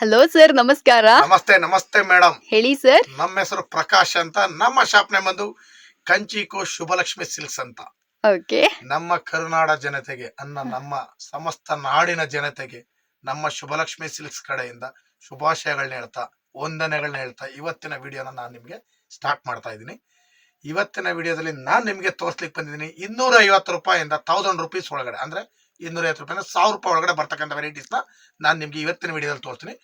Hello sir ನಮಸ್ಕಾರ. ನಮಸ್ತೆ ನಮಸ್ತೆ ಮೇಡಮ್ ಹೇಳಿ ಸರ್ ನಮ್ಮ ಹೆಸರು ಪ್ರಕಾಶ್ ಅಂತ. ನಮ್ಮ ಶಾಪ್ ನೇಮ್ ಬಂದು ಕಂಚಿಕೋ ಶುಭಲಕ್ಷ್ಮಿ ಸಿಲ್ಕ್ಸ್ ಅಂತ. ಓಕೆ ನಮ್ಮ ಕರುನಾಡ ಜನತೆಗೆ ಅನ್ನ ನಮ್ಮ ಸಮಸ್ತ ನಾಡಿನ ಜನತೆಗೆ ನಮ್ಮ ಶುಭಲಕ್ಷ್ಮಿ ಸಿಲ್ಕ್ಸ್ ಕಡೆಯಿಂದ ಶುಭಾಶಯಗಳನ್ನ ಹೇಳ್ತಾ ವಂದನೆಗಳನ್ನ ಹೇಳ್ತಾ ಇವತ್ತಿನ ವಿಡಿಯೋನ ನಾನು ನಿಮ್ಗೆ ಸ್ಟಾರ್ಟ್ ಮಾಡ್ತಾ ಇದ್ದೀನಿ. ಇವತ್ತಿನ ವಿಡಿಯೋದಲ್ಲಿ ನಾನು ನಿಮಗೆ ತೋರಿಸ್ಲಿಕ್ಕೆ ಬಂದಿದ್ದೀನಿ ಇನ್ನೂರ ಐವತ್ತು ರೂಪಾಯಿಂದ ತೌಸಂಡ್ ರುಪೀಸ್ ಒಳಗಡೆ. ಅಂದ್ರೆ ಇನ್ನೂರ ಐವತ್ತು ರೂಪಾಯಿ ಸಾವಿರ ರೂಪಾಯಿ ಒಳಗಡೆ ಬರ್ತಕ್ಕಂಥ ವೆರೈಟೀಸ್ನ ನಾನು ನಿಮಗೆ ಇವತ್ತಿನ ವಿಡಿಯೋದಲ್ಲಿ ತೋರಿಸ್ತೀನಿ.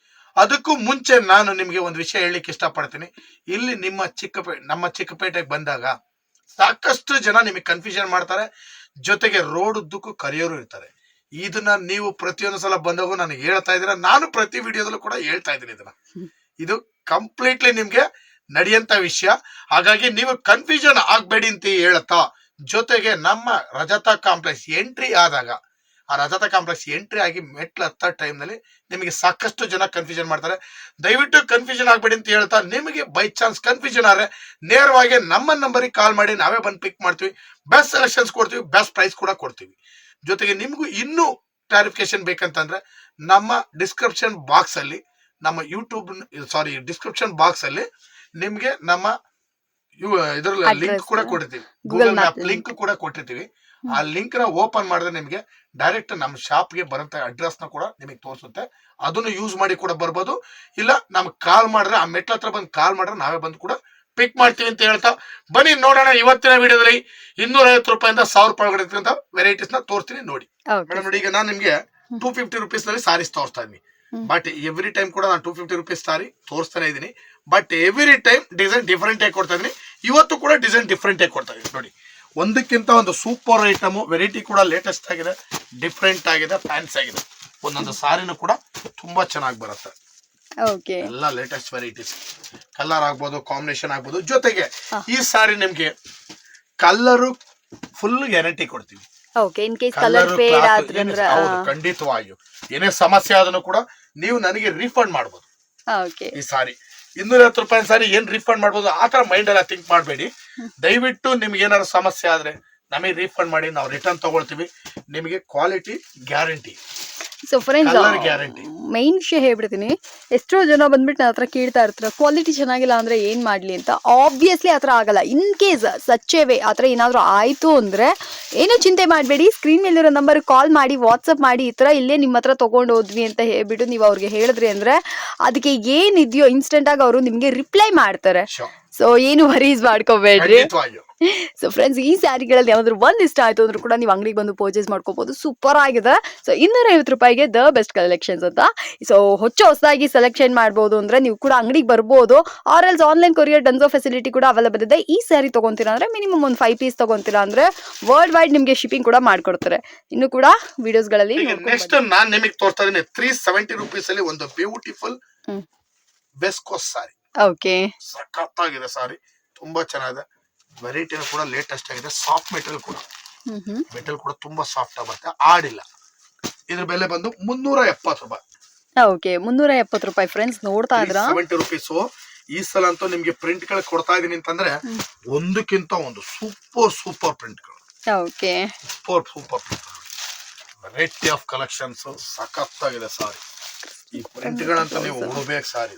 ಅದಕ್ಕೂ ಮುಂಚೆ ನಾನು ನಿಮಗೆ ಒಂದು ವಿಷಯ ಹೇಳಲಿಕ್ಕೆ ಇಷ್ಟಪಡ್ತೀನಿ. ಇಲ್ಲಿ ನಿಮ್ಮ ಚಿಕ್ಕಪೇ, ನಮ್ಮ ಚಿಕ್ಕಪೇಟೆಗೆ ಬಂದಾಗ ಸಾಕಷ್ಟು ಜನ ನಿಮಗೆ ಕನ್ಫ್ಯೂಷನ್ ಮಾಡ್ತಾರೆ. ಜೊತೆಗೆ ರೋಡ್ ಉದ್ದಕ್ಕೂ ಕರೆಯೋರು ಇರ್ತಾರೆ. ಇದನ್ನ ನೀವು ಪ್ರತಿಯೊಂದು ಸಲ ಬಂದಾಗ ನನಗೆ ಹೇಳ್ತಾ ಇದ್ದೀರಾ. ನಾನು ಪ್ರತಿ ವಿಡಿಯೋದಲ್ಲೂ ಕೂಡ ಹೇಳ್ತಾ ಇದ್ದೀನಿ ಇದನ್ನ. ಇದು ಕಂಪ್ಲೀಟ್ಲಿ ನಿಮ್ಗೆ ನಡೆಯಂತ ವಿಷಯ. ಹಾಗಾಗಿ ನೀವು ಕನ್ಫ್ಯೂಷನ್ ಆಗ್ಬೇಡಿ ಅಂತ ಹೇಳ್ತಾ, ಜೊತೆಗೆ ನಮ್ಮ ರಜತ ಕಾಂಪ್ಲೆಕ್ಸ್ ಎಂಟ್ರಿ ಆದಾಗ ಆ ರಜತ ಕಾಂಪ್ಲೆಕ್ಸ್ ಎಂಟ್ರಿ ಆಗಿ ಮೆಟ್ಲು ಹತ್ತ ಟೈಮ್ನಲ್ಲಿ ನಿಮಗೆ ಸಾಕಷ್ಟು ಜನ ಕನ್ಫ್ಯೂಷನ್ ಮಾಡ್ತಾರೆ. ದಯವಿಟ್ಟು ಕನ್ಫ್ಯೂಷನ್ ಆಗಬೇಡಿ ಅಂತ ಹೇಳ್ತಾ ನಿಮಗೆ ಬೈ ಚಾನ್ಸ್ ಕನ್ಫ್ಯೂಷನ್ ಆದರೆ ನೇರವಾಗಿ ನಮ್ಮ ನಂಬರಿಗೆ ಕಾಲ್ ಮಾಡಿ ನಾವೇ ಬಂದು ಪಿಕ್ ಮಾಡ್ತೀವಿ. ಬೆಸ್ಟ್ ಸೆಲೆಕ್ಷನ್ಸ್ ಕೊಡ್ತೀವಿ ಬೆಸ್ಟ್ ಪ್ರೈಸ್ ಕೂಡ ಕೊಡ್ತೀವಿ. ಜೊತೆಗೆ ನಿಮಗೂ ಇನ್ನೂ ಕ್ಲಾರಿಫಿಕೇಶನ್ ಬೇಕಂತಂದ್ರೆ ನಮ್ಮ ಡಿಸ್ಕ್ರಿಪ್ಷನ್ ಬಾಕ್ಸ್ ಅಲ್ಲಿ, ನಮ್ಮ ಯೂಟ್ಯೂಬ್ ಸಾರಿ ಡಿಸ್ಕ್ರಿಪ್ಷನ್ ಬಾಕ್ಸ್ ಅಲ್ಲಿ ನಿಮ್ಗೆ ನಮ್ಮ ಇದರಲ್ಲಿ ಲಿಂಕ್ ಕೂಡ ಕೊಟ್ಟಿರ್ತೀವಿ ಗೂಗಲ್ ಮ್ಯಾಪ್ ಲಿಂಕ್ ಕೂಡ ಕೊಟ್ಟಿರ್ತೀವಿ. ಆ ಲಿಂಕ್ನ ಓಪನ್ ಮಾಡಿದ್ರೆ ನಿಮಗೆ ಡೈರೆಕ್ಟ್ ನಮ್ಮ ಶಾಪ್ಗೆ ಬರಂತ ಅಡ್ರೆಸ್ನ ಕೂಡ ನಿಮಗೆ ತೋರಿಸುತ್ತೆ. ಅದನ್ನು ಯೂಸ್ ಮಾಡಿ ಕೂಡ ಬರ್ಬೋದು. ಇಲ್ಲ ನಮ್ ಕಾಲ್ ಮಾಡಿದ್ರೆ ಆ ಮೆಟ್ಲ ಹತ್ರ ಬಂದು ಕಾಲ್ ಮಾಡಿದ್ರೆ ನಾವೇ ಬಂದು ಕೂಡ ಪಿಕ್ ಮಾಡ್ತೀವಿ ಅಂತ ಹೇಳ್ತಾ ಬನ್ನಿ ನೋಡೋಣ ಇವತ್ತಿನ ವಿಡಿಯೋದಲ್ಲಿ ಇನ್ನೂರ ಐವತ್ತು ರೂಪಾಯಿಂದ ಸಾವಿರ ರೂಪಾಯಿ ಒಳಗಡೆ ವೆರೈಟೀಸ್ನ ತೋರಿಸ್ತೀನಿ ನೋಡಿ. ಮೇಡಮ್ ನೋಡಿ ಈಗ ನಾನು ನಿಮ್ಗೆ ಟೂ ಫಿಫ್ಟಿ ರುಪೀಸ್ನಲ್ಲಿ ಸಾರೀಸ್ ತೋರಿಸ್ತಾ ಇದ್ದೀನಿ. ಹ್ಮ್. ಬಟ್ ಎವ್ರಿ ಟೈಮ್ ಕೂಡ ನಾನು ಟೂ ಫಿಫ್ಟಿ ರುಪೀಸ್ ಸಾರಿ ತೋರಿಸ್ತಾನೆ ಇದ್ದೀನಿ. But every time design different ಆಗಿ ಕೊಡ್ತಾ ಇದ್ದೀನಿ. ಇವತ್ತು ಕೂಡ ಡಿಸೈನ್ ಡಿಫ್ರೆಂಟ್ ಆಗಿ ಕೊಡ್ತಾ ಇದ್ದೀನಿ. ನೋಡಿ ಒಂದಕ್ಕಿಂತ ಒಂದು ಸೂಪರ್ ಐಟಮು ವೆರೈಟಿ ಕೂಡ ಲೇಟೆಸ್ಟ್ ಆಗಿದೆ ಡಿಫ್ರೆಂಟ್ ಆಗಿದೆ ಫ್ಯಾನ್ಸ್ ಆಗಿದೆ. ಒಂದೊಂದು ಸಾರಿನೂ ಕೂಡ ತುಂಬಾ ಚೆನ್ನಾಗಿ ಬರುತ್ತೆ. ಎಲ್ಲ ಲೇಟೆಸ್ಟ್ ವೆರೈಟೀಸ್ ಕಲರ್ ಆಗ್ಬೋದು ಕಾಂಬಿನೇಷನ್ ಆಗ್ಬೋದು. ಜೊತೆಗೆ ಈ ಸಾರಿ ನಿಮ್ಗೆ ಕಲರು ಫುಲ್ ಗ್ಯಾರಂಟಿ ಕೊಡ್ತೀವಿ. ಖಂಡಿತವಾಗಿಯೂ. ಏನೇ ಸಮಸ್ಯೆ ಆದ್ರೂ ಕೂಡ ನೀವು ನನಗೆ ರೀಫಂಡ್ ಮಾಡ್ಬೋದು. ಈ ಸಾರಿ. ಇನ್ನೂರ ಹತ್ತು ರೂಪಾಯಿ ಸಾರಿ ಏನ್ ರೀಫಂಡ್ ಮಾಡ್ಬೋದು, ಆ ತರ ಮೈಂಡ್ ಎಲ್ಲ ಥಿಂಕ್ ಮಾಡಬೇಡಿ. ದಯವಿಟ್ಟು ನಿಮ್ಗೆ ಏನಾದ್ರು ಸಮಸ್ಯೆ ಆದ್ರೆ ನಮಗೆ ರೀಫಂಡ್ ಮಾಡಿ, ನಾವು ರಿಟರ್ನ್ ತಗೊಳ್ತೀವಿ. ನಿಮಗೆ quality guarantee so friends Colour guarantee. Main ವಿಷಯ ಹೇಳ್ಬಿಡ್ತೀನಿ. ಎಷ್ಟೋ ಜನ ಬಂದ್ಬಿಟ್ಟು ನನ್ನ ಹತ್ರ ಕೇಳ್ತಾ ಇರ್ತಾರೆ ಕ್ವಾಲಿಟಿ ಚೆನ್ನಾಗಿಲ್ಲ ಅಂದ್ರೆ ಏನ್ ಮಾಡ್ಲಿ ಅಂತ. ಆಬ್ವಿಯಸ್ಲಿ ಆ ಥರ ಆಗಲ್ಲ. ಇನ್ ಕೇಸ್ ಸಚ್ಚೇವೆ ಆ ಥರ ಏನಾದರೂ ಆಯ್ತು ಅಂದ್ರೆ ಏನೂ ಚಿಂತೆ ಮಾಡಬೇಡಿ. ಸ್ಕ್ರೀನ್ ಮೇಲಿರೋ ನಂಬರ್ ಕಾಲ್ ಮಾಡಿ ವಾಟ್ಸಪ್ ಮಾಡಿ ಈ ಥರ ಇಲ್ಲೇ ನಿಮ್ಮ ಹತ್ರ ತೊಗೊಂಡು ಹೋದ್ವಿ ಅಂತ ಹೇಳ್ಬಿಟ್ಟು ನೀವು ಅವ್ರಿಗೆ ಹೇಳಿದ್ರಿ ಅಂದ್ರೆ ಅದಕ್ಕೆ ಏನಿದೆಯೋ ಇನ್ಸ್ಟೆಂಟ್ ಆಗಿ ಅವರು ನಿಮಗೆ ರಿಪ್ಲೈ ಮಾಡ್ತಾರೆ. ಸೊ ಏನು ವರೀಸ್ ಮಾಡ್ಕೋಬೇಡ್ರಿ. ಸೊ ಫ್ರೆಂಡ್ಸ್ ಈ ಸ್ಯಾರಿಗಳಲ್ಲಿ ಯಾವ್ದಾದ್ರು ಒಂದ್ ಇಷ್ಟ ಆಯ್ತು ಅಂದ್ರೂ ಕೂಡ ನೀವು ಅಂಗಡಿಗೆ ಬಂದು ಪರ್ಚೇಸ್ ಮಾಡ್ಕೋಬಹುದು ಸೂಪರ್ ಆಗಿದೆ. ಸೊ ಇನ್ನೂರೈವತ್ತು ರೂಪಾಯಿಗೆ ದ ಬೆಸ್ಟ್ ಕಲೆಕ್ಷನ್ಸ್ ಅಂತ. ಸೊ ಹೊಚ್ಚ ಹೊಸದಾಗಿ ಸೆಲೆಕ್ಷನ್ ಮಾಡ್ಬೋದು ಅಂದ್ರೆ ನೀವು ಕೂಡ ಅಂಗಡಿಗೆ ಬರ್ಬೋದು. Or else online courier Dunzo facility ಕೂಡ ಅವೈಲೇಬಲ್ ಇದೆ. ಈ ಸ್ಯಾರಿ ತಗೊಂತೀರಾ ಅಂದ್ರೆ ಮಿನಿಮಮ್ ಒಂದು ಫೈವ್ ಪೀಸ್ ತಗೊಂತೀರಾ ಅಂದ್ರೆ ವರ್ಲ್ಡ್ ವೈಡ್ ನಿಮಗೆ ಶಿಪ್ಪಿಂಗ್ ಕೂಡ ಮಾಡ್ಕೊಡ್ತಾರೆ. ಇನ್ನು ಕೂಡ ವಿಡಿಯೋಸ್ಗಳಲ್ಲಿ ಗಳಲ್ಲಿ ನೆಕ್ಸ್ಟ್ ನಾನು ನಿಮಗೆ ತೋರಿಸ್ತಾ ಇದ್ದೀನಿ. ತ್ರೀ ಸೆವೆಂಟಿ ರುಪೀಸ್ ಅಲ್ಲಿ ಒಂದು ಬ್ಯೂಟಿಫುಲ್ ಹ್ಮ್. ಬೆಸ್ಕೋಸ್ ಸಾರಿ ಓಕೆ ಸಖತ್ತಾಗಿದೆ ಸಾರಿ ತುಂಬಾ ಚೆನ್ನಾಗಿದೆ. ವೆರೈಟಿನೂ ಕೂಡ ಲೇಟೆಸ್ಟ್ ಆಗಿದೆ. ಸಾಫ್ಟ್ ಮೆಟೀರಿಯಲ್ ಕೂಡ. ಮೆಟಲ್ ಕೂಡ ತುಂಬಾ ಸಾಫ್ಟ್ ಆಗುತ್ತೆ ಆಡಿಲ್ಲ. ಇದ್ರ ಬೆಲೆ ಬಂದು ಮುನ್ನೂರ ಎಪ್ಪತ್ತು ರೂಪಾಯಿ. ಓಕೆ ಮುನ್ನೂರ ಎಪ್ಪತ್ತು ರೂಪಾಯಿ ಫ್ರೆಂಡ್ಸ್ ನೋಡ್ತಾ ಇದ್ರ? ಸೆವೆಂಟಿ ರುಪೀಸ್ ಈ ಸಲ ಅಂತೂ ನಿಮ್ಗೆ ಪ್ರಿಂಟ್ಗಳು ಕೊಡ್ತಾ ಇದೀನಿ ಅಂತಂದ್ರೆ ಒಂದಕ್ಕಿಂತ ಒಂದು super super ಪ್ರಿಂಟ್ಗಳು. Okay super super print variety of collections ಸಖತ್ತಾಗಿದೆ ಸಾರಿ. ಈ ಪ್ರಿಂಟ್ ಗಳಂತ ನೀವು ಉಡಬೇಕು ಸಾರಿ.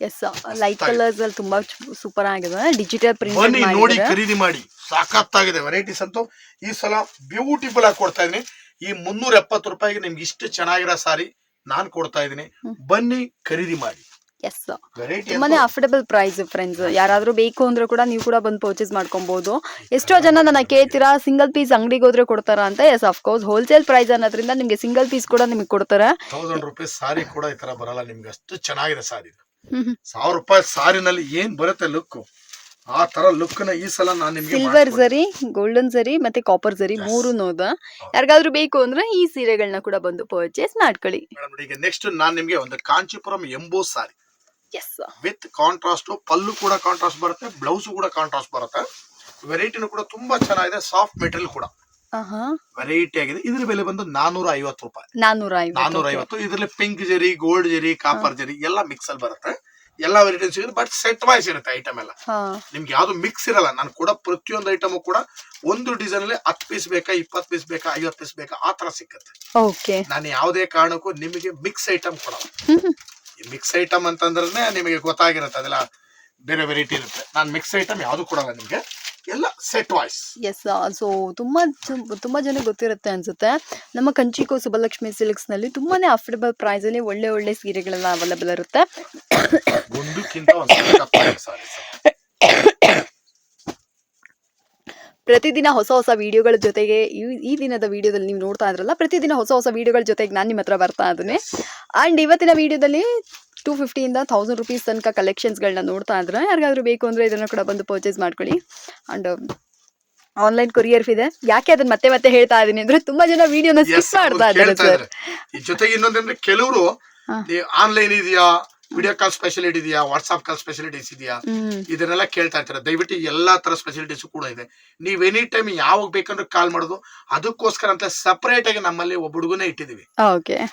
ಎಸ್ ಲೈಟ್ ಕಲರ್ಸ್ ಅಲ್ಲಿ ತುಂಬಾ ಸೂಪರ್ ಆಗಿದೆ. ಡಿಜಿಟಲ್ ಪ್ರಿಂಟ್ ಬನ್ನಿ ನೋಡಿ ಖರೀದಿ ಮಾಡಿ. ಸಾಕತ್ತಾಗಿದೆ ವೆರೈಟೀಸ್ ಅಂತೂ ಈ ಸಲ ಬ್ಯೂಟಿಫುಲ್ ಆಗಿ ಕೊಡ್ತಾ ಇದೀನಿ. ಈ ಮುನ್ನೂರ ಎಪ್ಪತ್ತು ರೂಪಾಯಿಗೆ ನಿಮ್ಗೆ ಇಷ್ಟು ಚೆನ್ನಾಗಿರೋ ಸಾರಿ ನಾನ್ ಕೊಡ್ತಾ ಇದೀನಿ. ಬನ್ನಿ ಖರೀದಿ ಮಾಡಿ. ಎಸ್ ತುಂಬಾನೇ ಅಫೋರ್ಡಬಲ್ ಪ್ರೈಸ್ ಫ್ರೆಂಡ್ಸ್ ಯಾರಾದ್ರೂ ಬೇಕು ಅಂದ್ರೆ ಕೂಡ ನೀವು ಕೂಡ ಬಂದು ಪರ್ಚೇಸ್ ಮಾಡ್ಕೊಬಹುದು ಎಷ್ಟೋ ಜನ ನನ್ನ ಕೇಳ್ತೀರಾ ಸಿಂಗಲ್ ಪೀಸ್ ಅಂಗಡಿಗೆ ಹೋದ್ರೆ ಕೊಡ್ತಾರ ಅಂತ? ಎಸ್ ಕೋರ್ಸ್ ಹೋಲ್ಸೇಲ್ ಪ್ರೈಸ್ ಅನ್ನೋದ್ರಿಂದ ನಿಮ್ಗೆ ಸಿಂಗಲ್ ಪೀಸ್ ಕೂಡ ನಿಮ್ಗೆ ಕೊಡ್ತಾರೆ. ತೌಸಂಡ್ ರುಪೀಸ್ ಸಾರಿ ಕೂಡ ಈ ತರ ಬರಲ್ಲ. ನಿಮ್ಗೆ ಅಷ್ಟು ಚೆನ್ನಾಗಿದೆ ಸಾರಿ ಸಾವಿರ ರೂಪಾಯಿ ಸಾರಿನಲ್ಲಿ ಏನ್ ಬರುತ್ತೆ ಲುಕ್ ಆ ತರ ಲುಕ್ನ ಈ ಸಲ ನಾನು ನಿಮ್ಗೆ ಸಿಲ್ವರ್ ಜರಿ ಗೋಲ್ಡನ್ ಜರಿ ಮತ್ತೆ ಕಾಪರ್ ಜರಿ. ಮೂರು ನೋದ ಯಾರಿಗಾದ್ರೂ ಬೇಕು ಅಂದ್ರೆ ಈ ಸೀರೆಗಳನ್ನ ಕೂಡ ಬಂದು ಪರ್ಚೇಸ್ ಮಾಡ್ಕೊಳ್ಳಿ. ಮೇಡಮ್ ನೋಡಿ, ಈಗ ನೆಕ್ಸ್ಟ್ ನಾನು ನಿಮ್ಗೆ ಒಂದು Kanchipuram ಎಂಬೋ sari. Yes with contrast pallu ಕೂಡ ಕಾಂಟ್ರಾಸ್ಟ್ ಬರುತ್ತೆ ಬ್ಲೌಸ್ ಕೂಡ ಕಾಂಟ್ರಾಸ್ಟ್ ಬರುತ್ತೆ. ವೆರೈಟಿನೂ ಕೂಡ ತುಂಬಾ ಚೆನ್ನಾಗಿದೆ ಸಾಫ್ಟ್ ಮೆಟೀರಿಯಲ್ ಕೂಡ. ವೆರೈಟಿ ಆಗಿದೆ. ಇದ್ರ ಬೆಲೆ ಬಂದು ನಾನೂರ ಐವತ್ತು ರೂಪಾಯಿ. ನಾನೂರ ನಾನೂರ ಐವತ್ತು ಇದ್ರಲ್ಲಿ pink zari gold zari copper zari ಎಲ್ಲ ಮಿಕ್ಸ್ ಅಲ್ಲಿ ಬರುತ್ತೆ. ಎಲ್ಲಾ ವೆರೈಟಿ ಸಿಗುತ್ತೆ ಬಟ್ ಸೆಟ್ ವೈಸ್ ಇರುತ್ತೆ ಐಟಮ್ ಎಲ್ಲ. ನಿಮ್ಗೆ ಯಾವ್ದು ಮಿಕ್ಸ್ ಇರಲ್ಲ. ನಾನು ಕೂಡ ಪ್ರತಿಯೊಂದು ಐಟಮ್ ಕೂಡ ಒಂದು ಡಿಸೈನ್ ಅಲ್ಲಿ ಹತ್ತು ಪೀಸ್ ಬೇಕಾ ಇಪ್ಪತ್ತು ಪೀಸ್ ಬೇಕಾ ಐವತ್ತು ಪೀಸ್ ಬೇಕಾ ಆ ತರ ಸಿಕ್ಕತ್ತೆ. ನಾನು ಯಾವುದೇ ಕಾರಣಕ್ಕೂ ನಿಮಗೆ ಮಿಕ್ಸ್ ಐಟಮ್ ಕೊಡಲ್ಲ. ಮಿಕ್ಸ್ ಐಟಮ್ ಅಂತಂದ್ರೆ ನಿಮಗೆ ಗೊತ್ತಾಗಿರುತ್ತೆ ಅದೆಲ್ಲ ಬೇರೆ ವೆರೈಟಿ ಇರುತ್ತೆ. ನಾನು ಮಿಕ್ಸ್ ಐಟಮ್ ಯಾವುದು ಕೊಡಲ್ಲ ನಿಮಗೆ. ಎಲ್ಲ ಸೆಟ್ ವಾಯ್ಸ್ ಎಸ್ ಸೊ ತುಂಬಾ ತುಂಬಾ ಜನ ಗೊತ್ತಿರುತ್ತೆ ಅನ್ಸುತ್ತೆ. ನಮ್ಮ ಕಂಚಿಕೋ ಸುಬ್ಬಲಕ್ಷ್ಮಿ ಸಿಲ್ಕ್ಸ್ನಲ್ಲಿ ತುಂಬಾನೇ ಅಫೋರ್ಡಬಲ್ ಪ್ರೈಸ್ ಅಲ್ಲಿ ಒಳ್ಳೆ ಒಳ್ಳೆ ಸೀರೆಗಳೆಲ್ಲ ಅವೈಲೇಬಲ್ ಇರುತ್ತೆ. ಪ್ರತಿದಿನ ಹೊಸ ಹೊಸ ವಿಡಿಯೋಗಳ ಜೊತೆಗೆ ಈ ಈ ದಿನದ ವಿಡಿಯೋದಲ್ಲಿ ನೀವು ನೋಡ್ತಾ ಇದ್ರಲ್ಲ ಪ್ರತಿದಿನ ಹೊಸ ಹೊಸ ವಿಡಿಯೋಗಳ ಜೊತೆಗೆ ನಾನು ನಿಮ್ಮ ಹತ್ರ ಬರ್ತಾ ಇದ್ದೀನಿ. ಆ್ಯಂಡ್ ಇವತ್ತಿನ ವಿಡಿಯೋದಲ್ಲಿ ಟೂ ಫಿಫ್ಟಿಯಿಂದ ತೌಸಂಡ್ ರುಪೀಸ್ ತನಕ ಕಲೆಕ್ಷನ್ಸ್ಗಳನ್ನ ನೋಡ್ತಾ ಇದ್ರೆ ಯಾರಿಗಾದ್ರೂ ಬೇಕು ಅಂದರೆ ಇದನ್ನು ಕೂಡ ಬಂದು ಪರ್ಚೇಸ್ ಮಾಡ್ಕೊಳ್ಳಿ. ಆ್ಯಂಡ್ ಆನ್ಲೈನ್ ಕೊರಿಯರ್ ಇದೆ. ಯಾಕೆ ಅದನ್ನ ಮತ್ತೆ ಮತ್ತೆ ಹೇಳ್ತಾ ಇದೀನಿ ಅಂದ್ರೆ ತುಂಬಾ ಜನ ವಿಡಿಯೋನ ಸ್ಕಿಪ್ ಮಾಡ್ತಾ ಇದ್ದಾರೆ ಜೊತೆಗೆ ಇನ್ನೊಂದಂದ್ರೆ ಕೆಲವರು. ಆನ್ಲೈನ್ ಇದೆಯಾ? ವಿಡಿಯೋ ಕಾಲ್ ಸ್ಪೆಷಲಿಟಿ ಇದೆಯಾ? ವಾಟ್ಸ್ಆಪ್ ಕಾಲ್ ಸ್ಪೆಷಾಲಿಟೀಸ್ ಇದೆಯಾ? ಇದನ್ನೆಲ್ಲ ಕೇಳ್ತಾ ಇರ್ತಾರೆ. ದಯವಿಟ್ಟು ಎಲ್ಲಾ ತರ ಸ್ಪೆಷಲಿಟೀಸ್ ಕೂಡ ಇದೆ. ನೀವ್ ಎನಿ ಟೈಮ್ ಯಾವಾಗ ಬೇಕಂದ್ರೆ ಕಾಲ್ ಮಾಡೋದು. ಅದಕ್ಕೋಸ್ಕರ ಅಂತ ಸಪರೇಟ್ ಆಗಿ ನಮ್ಮಲ್ಲಿ ಒಬ್ಬ ಹುಡುಗನೇ ಇಟ್ಟಿದೀವಿ.